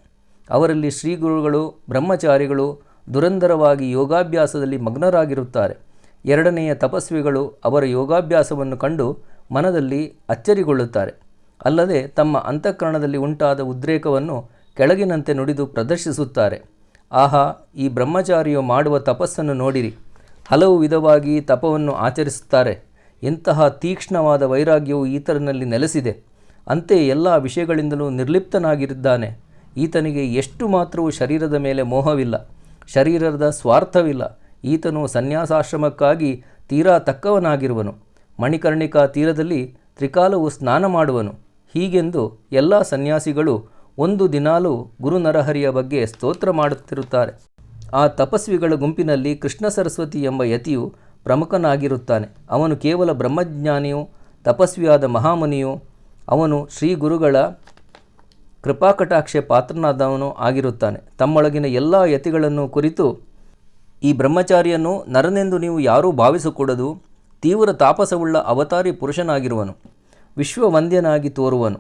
ಅವರಲ್ಲಿ ಶ್ರೀಗುರುಗಳು, ಬ್ರಹ್ಮಚಾರಿಗಳು ದುರಂದರವಾಗಿ ಯೋಗಾಭ್ಯಾಸದಲ್ಲಿ ಮಗ್ನರಾಗಿರುತ್ತಾರೆ. ಎರಡನೆಯ ತಪಸ್ವಿಗಳು ಅವರ ಯೋಗಾಭ್ಯಾಸವನ್ನು ಕಂಡು ಮನದಲ್ಲಿ ಅಚ್ಚರಿಗೊಳ್ಳುತ್ತಾರೆ. ಅಲ್ಲದೆ ತಮ್ಮ ಅಂತಃಕರಣದಲ್ಲಿ ಉಂಟಾದ ಉದ್ರೇಕವನ್ನು ಕೆಳಗಿನಂತೆ ನುಡಿದು ಪ್ರದರ್ಶಿಸುತ್ತಾರೆ. ಆಹಾ, ಈ ಬ್ರಹ್ಮಚಾರಿಯು ಮಾಡುವ ತಪಸ್ಸನ್ನು ನೋಡಿರಿ. ಹಲವು ವಿಧವಾಗಿ ತಪವನ್ನು ಆಚರಿಸುತ್ತಾರೆ. ಎಂತಹ ತೀಕ್ಷ್ಣವಾದ ವೈರಾಗ್ಯವು ಈತನಲ್ಲಿ ನೆಲೆಸಿದೆ. ಅಂತೆ ಎಲ್ಲ ವಿಷಯಗಳಿಂದಲೂ ನಿರ್ಲಿಪ್ತನಾಗಿದ್ದಾನೆ. ಈತನಿಗೆ ಎಷ್ಟು ಮಾತ್ರವೂ ಶರೀರದ ಮೇಲೆ ಮೋಹವಿಲ್ಲ. ಶರೀರದ ಸ್ವಾರ್ಥವಿಲ್ಲ. ಈತನು ಸನ್ಯಾಸಾಶ್ರಮಕ್ಕಾಗಿ ತೀರಾ ತಕ್ಕವನಾಗಿರುವನು. ಮಣಿಕರ್ಣಿಕಾ ತೀರದಲ್ಲಿ ತ್ರಿಕಾಲವು ಸ್ನಾನ ಮಾಡುವನು. ಹೀಗೆಂದು ಎಲ್ಲ ಸನ್ಯಾಸಿಗಳು ಒಂದು ದಿನಾಲೂ ಗುರು ನರಹರಿಯ ಬಗ್ಗೆ ಸ್ತೋತ್ರ ಮಾಡುತ್ತಿರುತ್ತಾರೆ. ಆ ತಪಸ್ವಿಗಳ ಗುಂಪಿನಲ್ಲಿ ಕೃಷ್ಣ ಸರಸ್ವತಿ ಎಂಬ ಯತಿಯು ಪ್ರಮುಖನಾಗಿರುತ್ತಾನೆ. ಅವನು ಕೇವಲ ಬ್ರಹ್ಮಜ್ಞಾನಿಯು, ತಪಸ್ವಿಯಾದ ಮಹಾಮುನಿಯು, ಅವನು ಶ್ರೀ ಗುರುಗಳ ಕೃಪಾಕಟಾಕ್ಷೆ ಪಾತ್ರನಾದವನು ಆಗಿರುತ್ತಾನೆ. ತಮ್ಮೊಳಗಿನ ಎಲ್ಲ ಯತಿಗಳನ್ನು ಕುರಿತು ಈ ಬ್ರಹ್ಮಚಾರಿಯನ್ನು ನರನೆಂದು ನೀವು ಯಾರೂ ಭಾವಿಸಕೂಡದು, ತೀವ್ರ ತಾಪಸವುಳ್ಳ ಅವತಾರಿ ಪುರುಷನಾಗಿರುವನು. ವಿಶ್ವವಂದ್ಯನಾಗಿ ತೋರುವನು.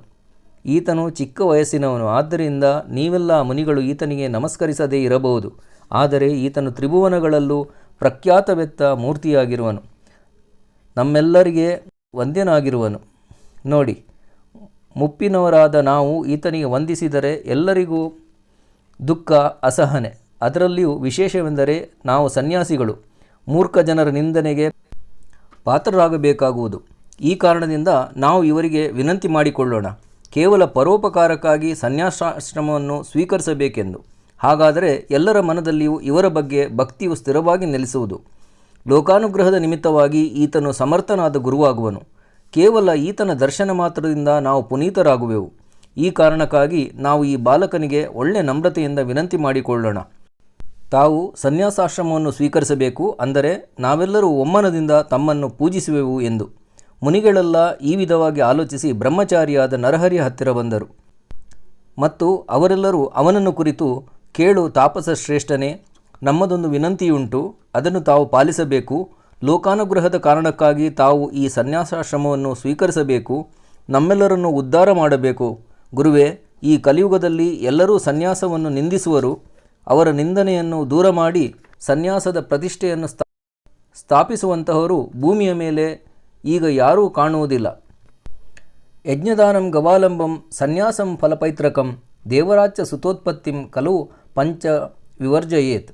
ಈತನು ಚಿಕ್ಕ ವಯಸ್ಸಿನವನು. ಆದ್ದರಿಂದ ನೀವೆಲ್ಲ ಮುನಿಗಳು ಈತನಿಗೆ ನಮಸ್ಕರಿಸದೇ ಇರಬಹುದು. ಆದರೆ ಈತನು ತ್ರಿಭುವನಗಳಲ್ಲೂ ಪ್ರಖ್ಯಾತವೆತ್ತ ಮೂರ್ತಿಯಾಗಿರುವನು. ನಮ್ಮೆಲ್ಲರಿಗೆ ವಂದ್ಯನಾಗಿರುವನು. ನೋಡಿ, ಮುಪ್ಪಿನವರಾದ ನಾವು ಈತನಿಗೆ ವಂದಿಸಿದರೆ ಎಲ್ಲರಿಗೂ ದುಃಖ, ಅಸಹನೆ. ಅದರಲ್ಲಿಯೂ ವಿಶೇಷವೆಂದರೆ ನಾವು ಸನ್ಯಾಸಿಗಳು. ಮೂರ್ಖ ಜನರ ನಿಂದನೆಗೆ ಪಾತ್ರರಾಗಬೇಕಾಗುವುದು. ಈ ಕಾರಣದಿಂದ ನಾವು ಇವರಿಗೆ ವಿನಂತಿ ಮಾಡಿಕೊಳ್ಳೋಣ. ಕೇವಲ ಪರೋಪಕಾರಕ್ಕಾಗಿ ಸನ್ಯಾಸಾಶ್ರಮವನ್ನು ಸ್ವೀಕರಿಸಬೇಕೆಂದು. ಹಾಗಾದರೆ ಎಲ್ಲರ ಮನದಲ್ಲಿಯೂ ಇವರ ಬಗ್ಗೆ ಭಕ್ತಿಯು ಸ್ಥಿರವಾಗಿ ನೆಲೆಸುವುದು. ಲೋಕಾನುಗ್ರಹದ ನಿಮಿತ್ತವಾಗಿ ಈತನು ಸಮರ್ಥನಾದ ಗುರುವಾಗುವನು. ಕೇವಲ ಈತನ ದರ್ಶನ ಮಾತ್ರದಿಂದ ನಾವು ಪುನೀತರಾಗುವೆವು. ಈ ಕಾರಣಕ್ಕಾಗಿ ನಾವು ಈ ಬಾಲಕನಿಗೆ ಒಳ್ಳೆ ನಮ್ರತೆಯಿಂದ ವಿನಂತಿ ಮಾಡಿಕೊಳ್ಳೋಣ. ತಾವು ಸನ್ಯಾಸಾಶ್ರಮವನ್ನು ಸ್ವೀಕರಿಸಬೇಕು ಅಂದರೆ ನಾವೆಲ್ಲರೂ ಒಮ್ಮನದಿಂದ ತಮ್ಮನ್ನು ಪೂಜಿಸುವೆವು ಎಂದು. ಮುನಿಗಳೆಲ್ಲ ಈ ವಿಧವಾಗಿ ಆಲೋಚಿಸಿ ಬ್ರಹ್ಮಚಾರಿಯಾದ ನರಹರಿಯ ಹತ್ತಿರ ಬಂದರು. ಮತ್ತು ಅವರೆಲ್ಲರೂ ಅವನನ್ನು ಕುರಿತು, ಕೇಳು ತಾಪಸ ಶ್ರೇಷ್ಠನೇ, ನಮ್ಮದೊಂದು ವಿನಂತಿಯುಂಟು, ಅದನ್ನು ತಾವು ಪಾಲಿಸಬೇಕು, ಲೋಕಾನುಗ್ರಹದ ಕಾರಣಕ್ಕಾಗಿ ತಾವು ಈ ಸನ್ಯಾಸಾಶ್ರಮವನ್ನು ಸ್ವೀಕರಿಸಬೇಕು, ನಮ್ಮೆಲ್ಲರನ್ನು ಉದ್ಧಾರ ಮಾಡಬೇಕು, ಗುರುವೇ, ಈ ಕಲಿಯುಗದಲ್ಲಿ ಎಲ್ಲರೂ ಸನ್ಯಾಸವನ್ನು ನಿಂದಿಸುವರು, ಅವರ ನಿಂದನೆಯನ್ನು ದೂರ ಮಾಡಿ ಸನ್ಯಾಸದ ಪ್ರತಿಷ್ಠೆಯನ್ನು ಸ್ಥಾ, ಸ್ಥಾಪಿಸುವಂತಹವರು ಭೂಮಿಯ ಮೇಲೆ ಈಗ ಯಾರೂ ಕಾಣುವುದಿಲ್ಲ. ಯಜ್ಞದಾನಂ ಗವಾಲಂಬಂ ಸನ್ಯಾಸಂ ಫಲಪೈತ್ರಕಂ ದೇವರಾಜ್ಯ ಸುತೋತ್ಪತ್ತಿಂ ಕಲವು ಪಂಚ ವಿವರ್ಜಯೇತ್.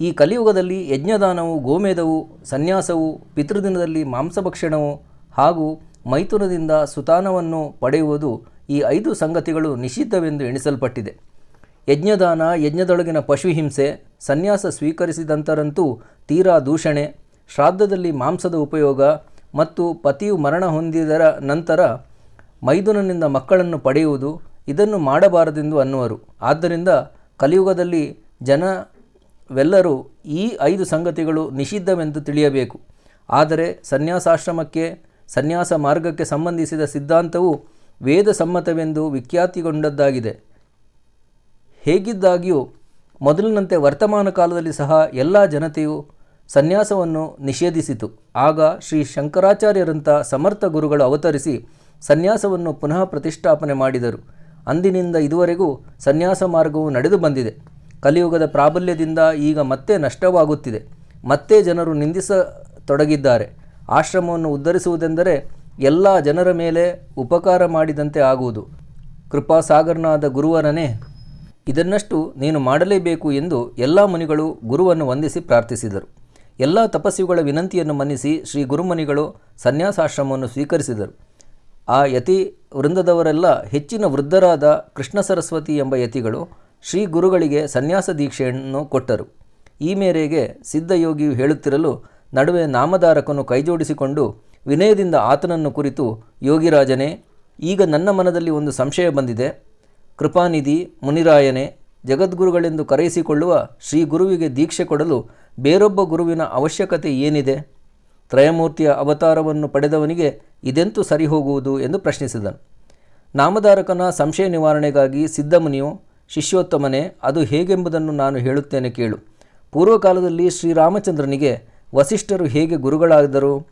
ಈ ಕಲಿಯುಗದಲ್ಲಿ ಯಜ್ಞದಾನವು ಗೋಮೇಧವು, ಸನ್ಯಾಸವು, ಪಿತೃದಿನದಲ್ಲಿ ಮಾಂಸಭಕ್ಷಣವು ಹಾಗೂ ಮೈಥುನದಿಂದ ಸುತಾನವನ್ನು ಪಡೆಯುವುದು ಈ ಐದು ಸಂಗತಿಗಳು ನಿಷಿದ್ಧವೆಂದು ಎಣಿಸಲ್ಪಟ್ಟಿದೆ. ಯಜ್ಞದಾನ, ಯಜ್ಞದೊಳಗಿನ ಪಶುಹಿಂಸೆ, ಸನ್ಯಾಸ ಸ್ವೀಕರಿಸಿದಂತರಂತೂ ತೀರಾ ದೂಷಣೆ, ಶ್ರಾದ್ದದಲ್ಲಿ ಮಾಂಸದ ಉಪಯೋಗ ಮತ್ತು ಪತಿಯು ಮರಣ ಹೊಂದಿದರ ನಂತರ ಮೈದುನನಿಂದ ಮಕ್ಕಳನ್ನು ಪಡೆಯುವುದು ಇದನ್ನು ಮಾಡಬಾರದೆಂದು ಅನ್ನುವರು. ಆದ್ದರಿಂದ ಕಲಿಯುಗದಲ್ಲಿ ಜನವೆಲ್ಲರೂ ಈ ಐದು ಸಂಗತಿಗಳು ನಿಷಿದ್ಧವೆಂದು ತಿಳಿಯಬೇಕು. ಆದರೆ ಸನ್ಯಾಸಾಶ್ರಮಕ್ಕೆ, ಸನ್ಯಾಸ ಮಾರ್ಗಕ್ಕೆ ಸಂಬಂಧಿಸಿದ ಸಿದ್ಧಾಂತವು ವೇದ ಸಮ್ಮತವೆಂದು ವಿಖ್ಯಾತಿಗೊಂಡದ್ದಾಗಿದೆ. ಹೇಗಿದ್ದಾಗಿಯೂ ಮೊದಲಿನಂತೆ ವರ್ತಮಾನ ಕಾಲದಲ್ಲಿ ಸಹ ಎಲ್ಲ ಜನತೆಯು ಸನ್ಯಾಸವನ್ನು ನಿಷೇಧಿಸಿತು. ಆಗ ಶ್ರೀ ಶಂಕರಾಚಾರ್ಯರಂಥ ಸಮರ್ಥ ಗುರುಗಳು ಅವತರಿಸಿ ಸನ್ಯಾಸವನ್ನು ಪುನಃ ಪ್ರತಿಷ್ಠಾಪನೆ ಮಾಡಿದರು. ಅಂದಿನಿಂದ ಇದುವರೆಗೂ ಸನ್ಯಾಸ ಮಾರ್ಗವು ನಡೆದು ಬಂದಿದೆ. ಕಲಿಯುಗದ ಪ್ರಾಬಲ್ಯದಿಂದ ಈಗ ಮತ್ತೆ ನಷ್ಟವಾಗುತ್ತಿದೆ. ಮತ್ತೆ ಜನರು ನಿಂದಿಸತೊಡಗಿದ್ದಾರೆ. ಆಶ್ರಮವನ್ನು ಉದ್ಧರಿಸುವುದೆಂದರೆ ಎಲ್ಲ ಜನರ ಮೇಲೆ ಉಪಕಾರ ಮಾಡಿದಂತೆ ಆಗುವುದು. ಕೃಪಾಸಾಗರನಾದ ಗುರುವರನೇ, ಇದನ್ನಷ್ಟು ನೀನು ಮಾಡಲೇಬೇಕು ಎಂದು ಎಲ್ಲ ಮುನಿಗಳು ಗುರುವನ್ನು ವಂದಿಸಿ ಪ್ರಾರ್ಥಿಸಿದರು. ಎಲ್ಲ ತಪಸ್ವಿಗಳ ವಿನಂತಿಯನ್ನು ಮನ್ನಿಸಿ ಶ್ರೀ ಗುರುಮನಿಗಳು ಸನ್ಯಾಸಾಶ್ರಮವನ್ನು ಸ್ವೀಕರಿಸಿದರು. ಆ ಯತಿ ವೃಂದದವರೆಲ್ಲ ಹೆಚ್ಚಿನ ವೃದ್ಧರಾದ ಕೃಷ್ಣ ಸರಸ್ವತಿ ಎಂಬ ಯತಿಗಳು ಶ್ರೀ ಗುರುಗಳಿಗೆ ಸನ್ಯಾಸ ದೀಕ್ಷೆಯನ್ನು ಕೊಟ್ಟರು. ಈ ಮೇರೆಗೆ ಸಿದ್ಧಯೋಗಿಯು ಹೇಳುತ್ತಿರಲು ನಡುವೆ ನಾಮಧಾರಕನು ಕೈಜೋಡಿಸಿಕೊಂಡು ವಿನಯದಿಂದ ಆತನನ್ನು ಕುರಿತು, ಯೋಗಿರಾಜನೇ, ಈಗ ನನ್ನ ಮನದಲ್ಲಿ ಒಂದು ಸಂಶಯ ಬಂದಿದೆ. ಕೃಪಾನಿಧಿ, ಮುನಿರಾಯನೇ, ಜಗದ್ಗುರುಗಳೆಂದು ಕರೆಯಿಸಿಕೊಳ್ಳುವ ಶ್ರೀ ಗುರುವಿಗೆ ದೀಕ್ಷೆ ಕೊಡಲು ಬೇರೊಬ್ಬ ಗುರುವಿನ ಅವಶ್ಯಕತೆ ಏನಿದೆ? ತ್ರಯಮೂರ್ತಿಯ ಅವತಾರವನ್ನು ಪಡೆದವನಿಗೆ ಇದೆಂತೂ ಸರಿ ಹೋಗುವುದು ಎಂದು ಪ್ರಶ್ನಿಸಿದನು. ನಾಮಧಾರಕನ ಸಂಶಯ ನಿವಾರಣೆಗಾಗಿ ಸಿದ್ಧಮುನಿಯು, ಶಿಷ್ಯೋತ್ತಮನೇ, ಅದು ಹೇಗೆಂಬುದನ್ನು ನಾನು ಹೇಳುತ್ತೇನೆ ಕೇಳು. ಪೂರ್ವಕಾಲದಲ್ಲಿ ಶ್ರೀರಾಮಚಂದ್ರನಿಗೆ ವಸಿಷ್ಠರು ಹೇಗೆ ಗುರುಗಳಾದರು?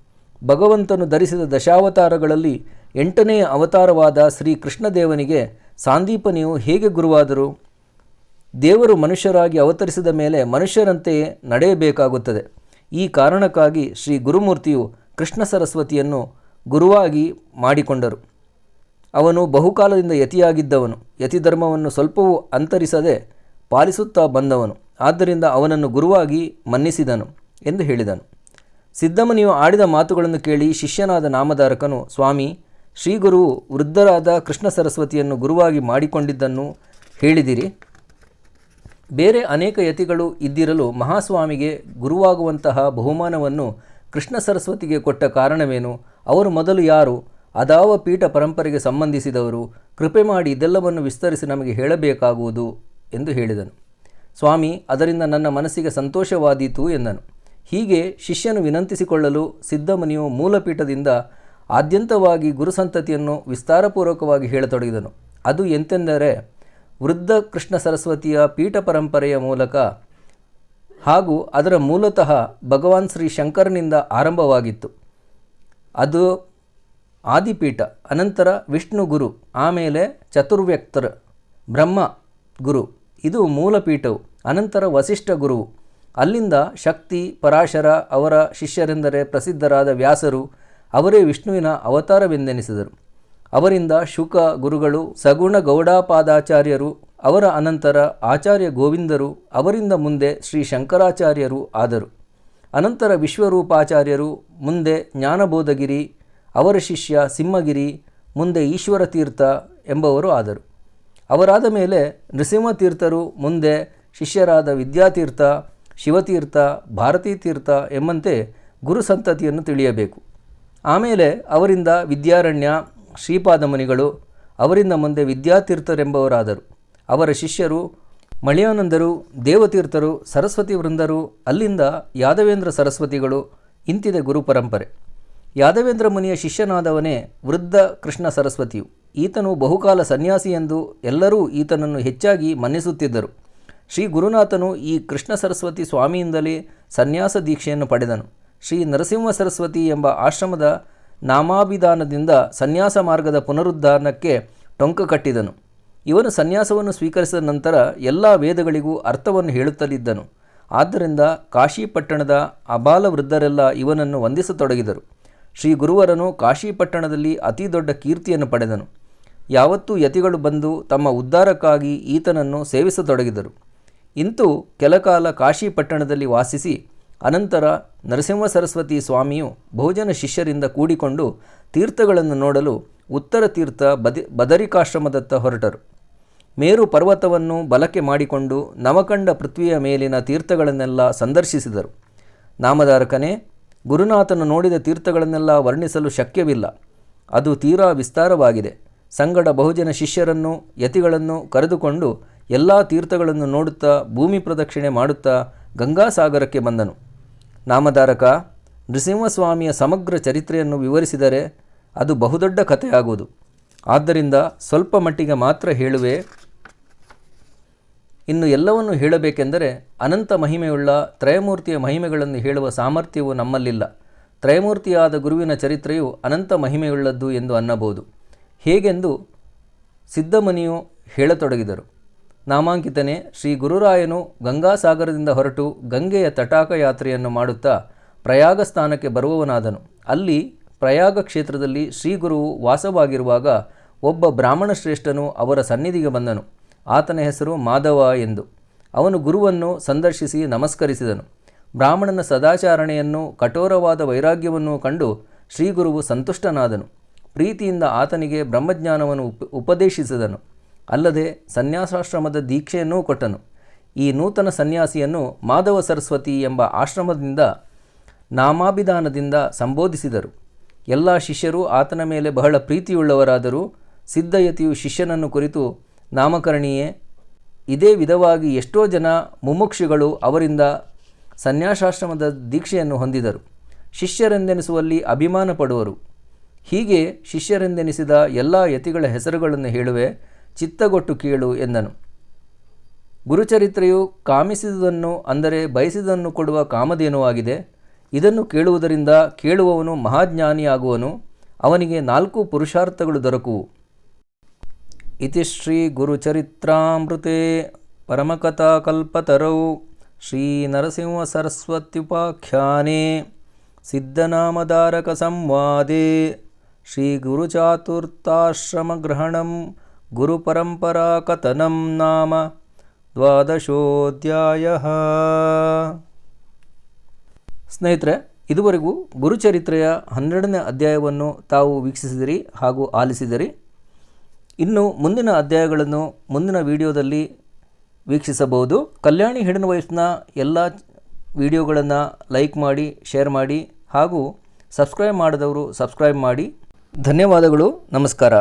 ಭಗವಂತನು ಧರಿಸಿದ ದಶಾವತಾರಗಳಲ್ಲಿ ಎಂಟನೆಯ ಅವತಾರವಾದ ಶ್ರೀಕೃಷ್ಣದೇವನಿಗೆ ಸಾಂದೀಪನಿಯು ಹೇಗೆ ಗುರುವಾದರು? ದೇವರು ಮನುಷ್ಯರಾಗಿ ಅವತರಿಸಿದ ಮೇಲೆ ಮನುಷ್ಯರಂತೆಯೇ ನಡೆಯಬೇಕಾಗುತ್ತದೆ. ಈ ಕಾರಣಕ್ಕಾಗಿ ಶ್ರೀ ಗುರುಮೂರ್ತಿಯು ಕೃಷ್ಣ ಸರಸ್ವತಿಯನ್ನು ಗುರುವಾಗಿ ಮಾಡಿಕೊಂಡರು. ಅವನು ಬಹುಕಾಲದಿಂದ ಯತಿಯಾಗಿದ್ದವನು. ಯತಿ ಧರ್ಮವನ್ನು ಸ್ವಲ್ಪವೂ ಅಂತರಿಸದೆ ಪಾಲಿಸುತ್ತಾ ಬಂದವನು. ಆದ್ದರಿಂದ ಅವನನ್ನು ಗುರುವಾಗಿ ಮನ್ನಿಸಿದನು ಎಂದು ಹೇಳಿದನು. ಸಿದ್ದಮನಿಯು ಆಡಿದ ಮಾತುಗಳನ್ನು ಕೇಳಿ ಶಿಷ್ಯನಾದ ನಾಮಧಾರಕನು, ಸ್ವಾಮಿ ಶ್ರೀಗುರುವು ವೃದ್ಧರಾದ ಕೃಷ್ಣ ಸರಸ್ವತಿಯನ್ನು ಗುರುವಾಗಿ ಮಾಡಿಕೊಂಡಿದ್ದನ್ನು ಹೇಳಿದಿರಿ. ಬೇರೆ ಅನೇಕ ಯತಿಗಳು ಇದ್ದಿರಲು ಮಹಾಸ್ವಾಮಿಗೆ ಗುರುವಾಗುವಂತಹ ಬಹುಮಾನವನ್ನು ಕೃಷ್ಣ ಸರಸ್ವತಿಗೆ ಕೊಟ್ಟ ಕಾರಣವೇನು? ಅವರು ಮೊದಲು ಯಾರು? ಅದಾವ ಪೀಠ ಪರಂಪರೆಗೆ ಸಂಬಂಧಿಸಿದವರು, ಕೃಪೆ ಮಾಡಿ ಇದೆಲ್ಲವನ್ನು ವಿಸ್ತರಿಸಿ ನಮಗೆ ಹೇಳಬೇಕಾಗುವುದು ಎಂದು ಹೇಳಿದನು. ಸ್ವಾಮಿ, ಅದರಿಂದ ನನ್ನ ಮನಸ್ಸಿಗೆ ಸಂತೋಷವಾದೀತು ಎಂದನು. ಹೀಗೆ ಶಿಷ್ಯನು ವಿನಂತಿಸಿಕೊಳ್ಳಲು ಸಿದ್ಧಮುನಿಯು ಮೂಲಪೀಠದಿಂದ ಆದ್ಯಂತವಾಗಿ ಗುರುಸಂತತಿಯನ್ನು ವಿಸ್ತಾರಪೂರ್ವಕವಾಗಿ ಹೇಳತೊಡಗಿದನು. ಅದು ಎಂತೆಂದರೆ ವೃದ್ಧ ಕೃಷ್ಣ ಸರಸ್ವತಿಯ ಪೀಠ ಪರಂಪರೆಯ ಮೂಲಕ ಹಾಗೂ ಅದರ ಮೂಲತಃ ಭಗವಾನ್ ಶ್ರೀ ಶಂಕರನಿಂದ ಆರಂಭವಾಗಿತ್ತು. ಅದು ಆದಿಪೀಠ, ಅನಂತರ ವಿಷ್ಣು ಗುರು, ಆಮೇಲೆ ಚತುರ್ವ್ಯಕ್ತರ, ಬ್ರಹ್ಮ ಗುರು, ಇದು ಮೂಲಪೀಠವು ಅನಂತರ ವಸಿಷ್ಠ ಗುರುವು ಅಲ್ಲಿಂದ ಶಕ್ತಿ, ಪರಾಶರ ಅವರ ಶಿಷ್ಯರೆಂದರೆ ಪ್ರಸಿದ್ಧರಾದ ವ್ಯಾಸರು ಅವರೇ ವಿಷ್ಣುವಿನ ಅವತಾರವೆಂದೆನಿಸಿದರು. ಅವರಿಂದ ಶುಕ ಗುರುಗಳು, ಸಗುಣ ಗೌಡಾಪಾದಾಚಾರ್ಯರು, ಅವರ ಅನಂತರ ಆಚಾರ್ಯ ಗೋವಿಂದರು, ಅವರಿಂದ ಮುಂದೆ ಶ್ರೀ ಶಂಕರಾಚಾರ್ಯರು ಆದರು. ಅನಂತರ ವಿಶ್ವರೂಪಾಚಾರ್ಯರು, ಮುಂದೆ ಜ್ಞಾನಬೋಧಗಿರಿ, ಅವರ ಶಿಷ್ಯ ಸಿಂಹಗಿರಿ, ಮುಂದೆ ಈಶ್ವರ ತೀರ್ಥ ಎಂಬವರು ಆದರು. ಅವರಾದ ಮೇಲೆ ನೃಸಿಂಹತೀರ್ಥರು, ಮುಂದೆ ಶಿಷ್ಯರಾದ ವಿದ್ಯಾತೀರ್ಥ, ಶಿವತೀರ್ಥ ಭಾರತೀ ತೀರ್ಥ ಎಂಬಂತೆ ಗುರು ಸಂತತಿಯನ್ನು ತಿಳಿಯಬೇಕು. ಆಮೇಲೆ ಅವರಿಂದ ವಿದ್ಯಾರಣ್ಯ ಶ್ರೀಪಾದ ಮುನಿಗಳು ಅವರಿಂದ ಮುಂದೆ ವಿದ್ಯಾತೀರ್ಥರೆಂಬವರಾದರು. ಅವರ ಶಿಷ್ಯರು ಮಳಿಯಾನಂದರು, ದೇವತೀರ್ಥರು, ಸರಸ್ವತಿ ವೃಂದರು, ಅಲ್ಲಿಂದ ಯಾದವೇಂದ್ರ ಸರಸ್ವತಿಗಳು ಇಂತಿದೆ ಗುರು ಪರಂಪರೆ. ಯಾದವೇಂದ್ರ ಮುನಿಯ ಶಿಷ್ಯನಾದವನೇ ವೃದ್ಧ ಕೃಷ್ಣ ಸರಸ್ವತಿಯು. ಈತನು ಬಹುಕಾಲ ಸನ್ಯಾಸಿ ಎಂದು ಎಲ್ಲರೂ ಈತನನ್ನು ಹೆಚ್ಚಾಗಿ ಮನ್ನಿಸುತ್ತಿದ್ದರು. ಶ್ರೀ ಗುರುನಾಥನು ಈ ಕೃಷ್ಣ ಸರಸ್ವತಿ ಸ್ವಾಮಿಯಿಂದಲೇ ಸನ್ಯಾಸ ದೀಕ್ಷೆಯನ್ನು ಪಡೆದನು. ಶ್ರೀ ನರಸಿಂಹ ಸರಸ್ವತಿ ಎಂಬ ಆಶ್ರಮದ ನಾಮಾಭಿಧಾನದಿಂದ ಸನ್ಯಾಸ ಮಾರ್ಗದ ಪುನರುದ್ಧಾರಣಕ್ಕೆ ಟೊಂಕ ಕಟ್ಟಿದನು. ಇವನು ಸನ್ಯಾಸವನ್ನು ಸ್ವೀಕರಿಸಿದ ನಂತರ ಎಲ್ಲ ವೇದಗಳಿಗೂ ಅರ್ಥವನ್ನು ಹೇಳುತ್ತಲಿದ್ದನು. ಆದ್ದರಿಂದ ಕಾಶಿಪಟ್ಟಣದ ಅಬಾಲ ವೃದ್ಧರೆಲ್ಲ ಇವನನ್ನು ವಂದಿಸತೊಡಗಿದರು. ಶ್ರೀ ಗುರುವರನು ಕಾಶಿಪಟ್ಟಣದಲ್ಲಿ ಅತಿ ದೊಡ್ಡ ಕೀರ್ತಿಯನ್ನು ಪಡೆದನು. ಯಾವತ್ತೂ ಯತಿಗಳು ಬಂದು ತಮ್ಮ ಉದ್ಧಾರಕ್ಕಾಗಿ ಈತನನ್ನು ಸೇವಿಸತೊಡಗಿದರು. ಇಂತೂ ಕೆಲಕಾಲ ಕಾಶಿಪಟ್ಟಣದಲ್ಲಿ ವಾಸಿಸಿ ಅನಂತರ ನರಸಿಂಹ ಸರಸ್ವತಿ ಸ್ವಾಮಿಯು ಬಹುಜನ ಶಿಷ್ಯರಿಂದ ಕೂಡಿಕೊಂಡು ತೀರ್ಥಗಳನ್ನು ನೋಡಲು ಉತ್ತರ ತೀರ್ಥ ಬದಿ, ಬದರಿಕಾಶ್ರಮದತ್ತ ಹೊರಟರು. ಮೇರು ಪರ್ವತವನ್ನು ಬಲಕೆ ಮಾಡಿಕೊಂಡು ನವಕಂಡ ಪೃಥ್ವಿಯ ಮೇಲಿನ ತೀರ್ಥಗಳನ್ನೆಲ್ಲ ಸಂದರ್ಶಿಸಿದರು. ನಾಮಧಾರಕನೇ, ಗುರುನಾಥನು ನೋಡಿದ ತೀರ್ಥಗಳನ್ನೆಲ್ಲ ವರ್ಣಿಸಲು ಶಕ್ಯವಿಲ್ಲ. ಅದು ತೀರಾ ವಿಸ್ತಾರವಾಗಿದೆ. ಸಂಗಡ ಬಹುಜನ ಶಿಷ್ಯರನ್ನು, ಯತಿಗಳನ್ನು ಕರೆದುಕೊಂಡು ಎಲ್ಲ ತೀರ್ಥಗಳನ್ನು ನೋಡುತ್ತಾ ಭೂಮಿ ಪ್ರದಕ್ಷಿಣೆ ಮಾಡುತ್ತಾ ಗಂಗಾಸಾಗರಕ್ಕೆ ಬಂದನು. ನಾಮಧಾರಕ ನೃಸಿಂಹಸ್ವಾಮಿಯ ಸಮಗ್ರ ಚರಿತ್ರೆಯನ್ನು ವಿವರಿಸಿದರೆ ಅದು ಬಹುದೊಡ್ಡ ಕಥೆಯಾಗುವುದು ಆದ್ದರಿಂದ ಸ್ವಲ್ಪ ಮಟ್ಟಿಗೆ ಮಾತ್ರ ಹೇಳುವೆ. ಇನ್ನು ಎಲ್ಲವನ್ನು ಹೇಳಬೇಕೆಂದರೆ ಅನಂತ ಮಹಿಮೆಯುಳ್ಳ ತ್ರಯಮೂರ್ತಿಯ ಮಹಿಮೆಗಳನ್ನು ಹೇಳುವ ಸಾಮರ್ಥ್ಯವು ನಮ್ಮಲ್ಲಿಲ್ಲ. ತ್ರಯಮೂರ್ತಿಯಾದ ಗುರುವಿನ ಚರಿತ್ರೆಯು ಅನಂತ ಮಹಿಮೆಯುಳ್ಳದ್ದು ಎಂದು ಅನ್ನಬಹುದು. ಹೇಗೆಂದು ಸಿದ್ಧಮನಿಯು ಹೇಳತೊಡಗಿದರು. ನಾಮಾಂಕಿತನೇ ಶ್ರೀ ಗುರುರಾಯನು ಗಂಗಾಸಾಗರದಿಂದ ಹೊರಟು ಗಂಗೆಯ ತಟಾಕ ಯಾತ್ರೆಯನ್ನು ಮಾಡುತ್ತಾ ಪ್ರಯಾಗ ಸ್ಥಾನಕ್ಕೆ ಬರುವವನಾದನು. ಅಲ್ಲಿ ಪ್ರಯಾಗ ಕ್ಷೇತ್ರದಲ್ಲಿ ಶ್ರೀಗುರುವು ವಾಸವಾಗಿರುವಾಗ ಒಬ್ಬ ಬ್ರಾಹ್ಮಣ ಶ್ರೇಷ್ಠನು ಅವರ ಸನ್ನಿಧಿಗೆ ಬಂದನು. ಆತನ ಹೆಸರು ಮಾಧವ ಎಂದು. ಅವನು ಗುರುವನ್ನು ಸಂದರ್ಶಿಸಿ ನಮಸ್ಕರಿಸಿದನು. ಬ್ರಾಹ್ಮಣನ ಸದಾಚಾರಣೆಯನ್ನು, ಕಠೋರವಾದ ವೈರಾಗ್ಯವನ್ನು ಕಂಡು ಶ್ರೀಗುರುವು ಸಂತುಷ್ಟನಾದನು. ಪ್ರೀತಿಯಿಂದ ಆತನಿಗೆ ಬ್ರಹ್ಮಜ್ಞಾನವನ್ನು ಉಪ, ಉಪದೇಶಿಸಿದನು. ಅಲ್ಲದೆ ಸನ್ಯಾಸಾಶ್ರಮದ ದೀಕ್ಷೆಯನ್ನೂ ಕೊಟ್ಟನು. ಈ ನೂತನ ಸನ್ಯಾಸಿಯನ್ನು ಮಾಧವ ಸರಸ್ವತಿ ಎಂಬ ಆಶ್ರಮದಿಂದ, ನಾಮಾಭಿಧಾನದಿಂದ ಸಂಬೋಧಿಸಿದರು. ಎಲ್ಲ ಶಿಷ್ಯರು ಆತನ ಮೇಲೆ ಬಹಳ ಪ್ರೀತಿಯುಳ್ಳವರಾದರೂ ಸಿದ್ಧಯತಿಯು ಶಿಷ್ಯನನ್ನು ಕುರಿತು, ನಾಮಕರಣೀಯೇ, ಇದೇ ವಿಧವಾಗಿ ಎಷ್ಟೋ ಜನ ಮುಮುಕ್ಷಿಗಳು ಅವರಿಂದ ಸನ್ಯಾಸಾಶ್ರಮದ ದೀಕ್ಷೆಯನ್ನು ಹೊಂದಿದರು. ಶಿಷ್ಯರೆಂದೆನಿಸುವಲ್ಲಿ ಅಭಿಮಾನ ಪಡುವರು ಹೀಗೆ ಶಿಷ್ಯರೆಂದೆನಿಸಿದ ಎಲ್ಲ ಯತಿಗಳ ಹೆಸರುಗಳನ್ನು ಹೇಳುವೆ. ಚಿತ್ತಗೊಟ್ಟು ಕೇಳು ಎಂದನು. ಗುರುಚರಿತ್ರೆಯು ಕಾಮಿಸಿದುದನ್ನು ಅಂದರೆ ಬಯಸಿದನ್ನು ಕೊಡುವ ಕಾಮಧೇನುವಾಗಿದೆ ಇದನ್ನು ಕೇಳುವುದರಿಂದ ಕೇಳುವವನು ಮಹಾಜ್ಞಾನಿಯಾಗುವನು. ಅವನಿಗೆ ನಾಲ್ಕು ಪುರುಷಾರ್ಥಗಳು ದೊರಕುವು. ಇತಿ ಶ್ರೀ ಗುರುಚರಿತ್ರಾಮೃತೆ ಪರಮಕಥಾಕಲ್ಪತರೌ ಶ್ರೀ ನರಸಿಂಹ ಸರಸ್ವತ್ಯುಪಾಖ್ಯಾನೆ ಸಿದ್ಧನಾಮಧಾರಕ ಸಂವಾದೇ ಶ್ರೀ ಗುರುಚಾತುರ್ಥಾಶ್ರಮಗ್ರಹಣಂ ಗುರುಪರಂಪರಾಕಥನಂ ನಾಮ ದ್ವಾದಶೋಧ್ಯಾಯ ಸ್ನೇಹಿತರೆ ಇದುವರೆಗೂ ಗುರುಚರಿತ್ರೆಯ ಹನ್ನೆರಡನೇ ಅಧ್ಯಾಯವನ್ನು ತಾವು ವೀಕ್ಷಿಸಿದಿರಿ ಹಾಗೂ ಆಲಿಸಿದಿರಿ. ಇನ್ನು ಮುಂದಿನ ಅಧ್ಯಾಯಗಳನ್ನು ಮುಂದಿನ ವಿಡಿಯೋದಲ್ಲಿ ವೀಕ್ಷಿಸಬಹುದು. ಕಲ್ಯಾಣಿ ಹಿಡನ್ ವೈಫ್ನ ಎಲ್ಲ ವಿಡಿಯೋಗಳನ್ನು ಲೈಕ್ ಮಾಡಿ, ಶೇರ್ ಮಾಡಿ ಹಾಗೂ ಸಬ್ಸ್ಕ್ರೈಬ್ ಮಾಡಿದವರು ಸಬ್ಸ್ಕ್ರೈಬ್ ಮಾಡಿ. ಧನ್ಯವಾದಗಳು, ನಮಸ್ಕಾರ.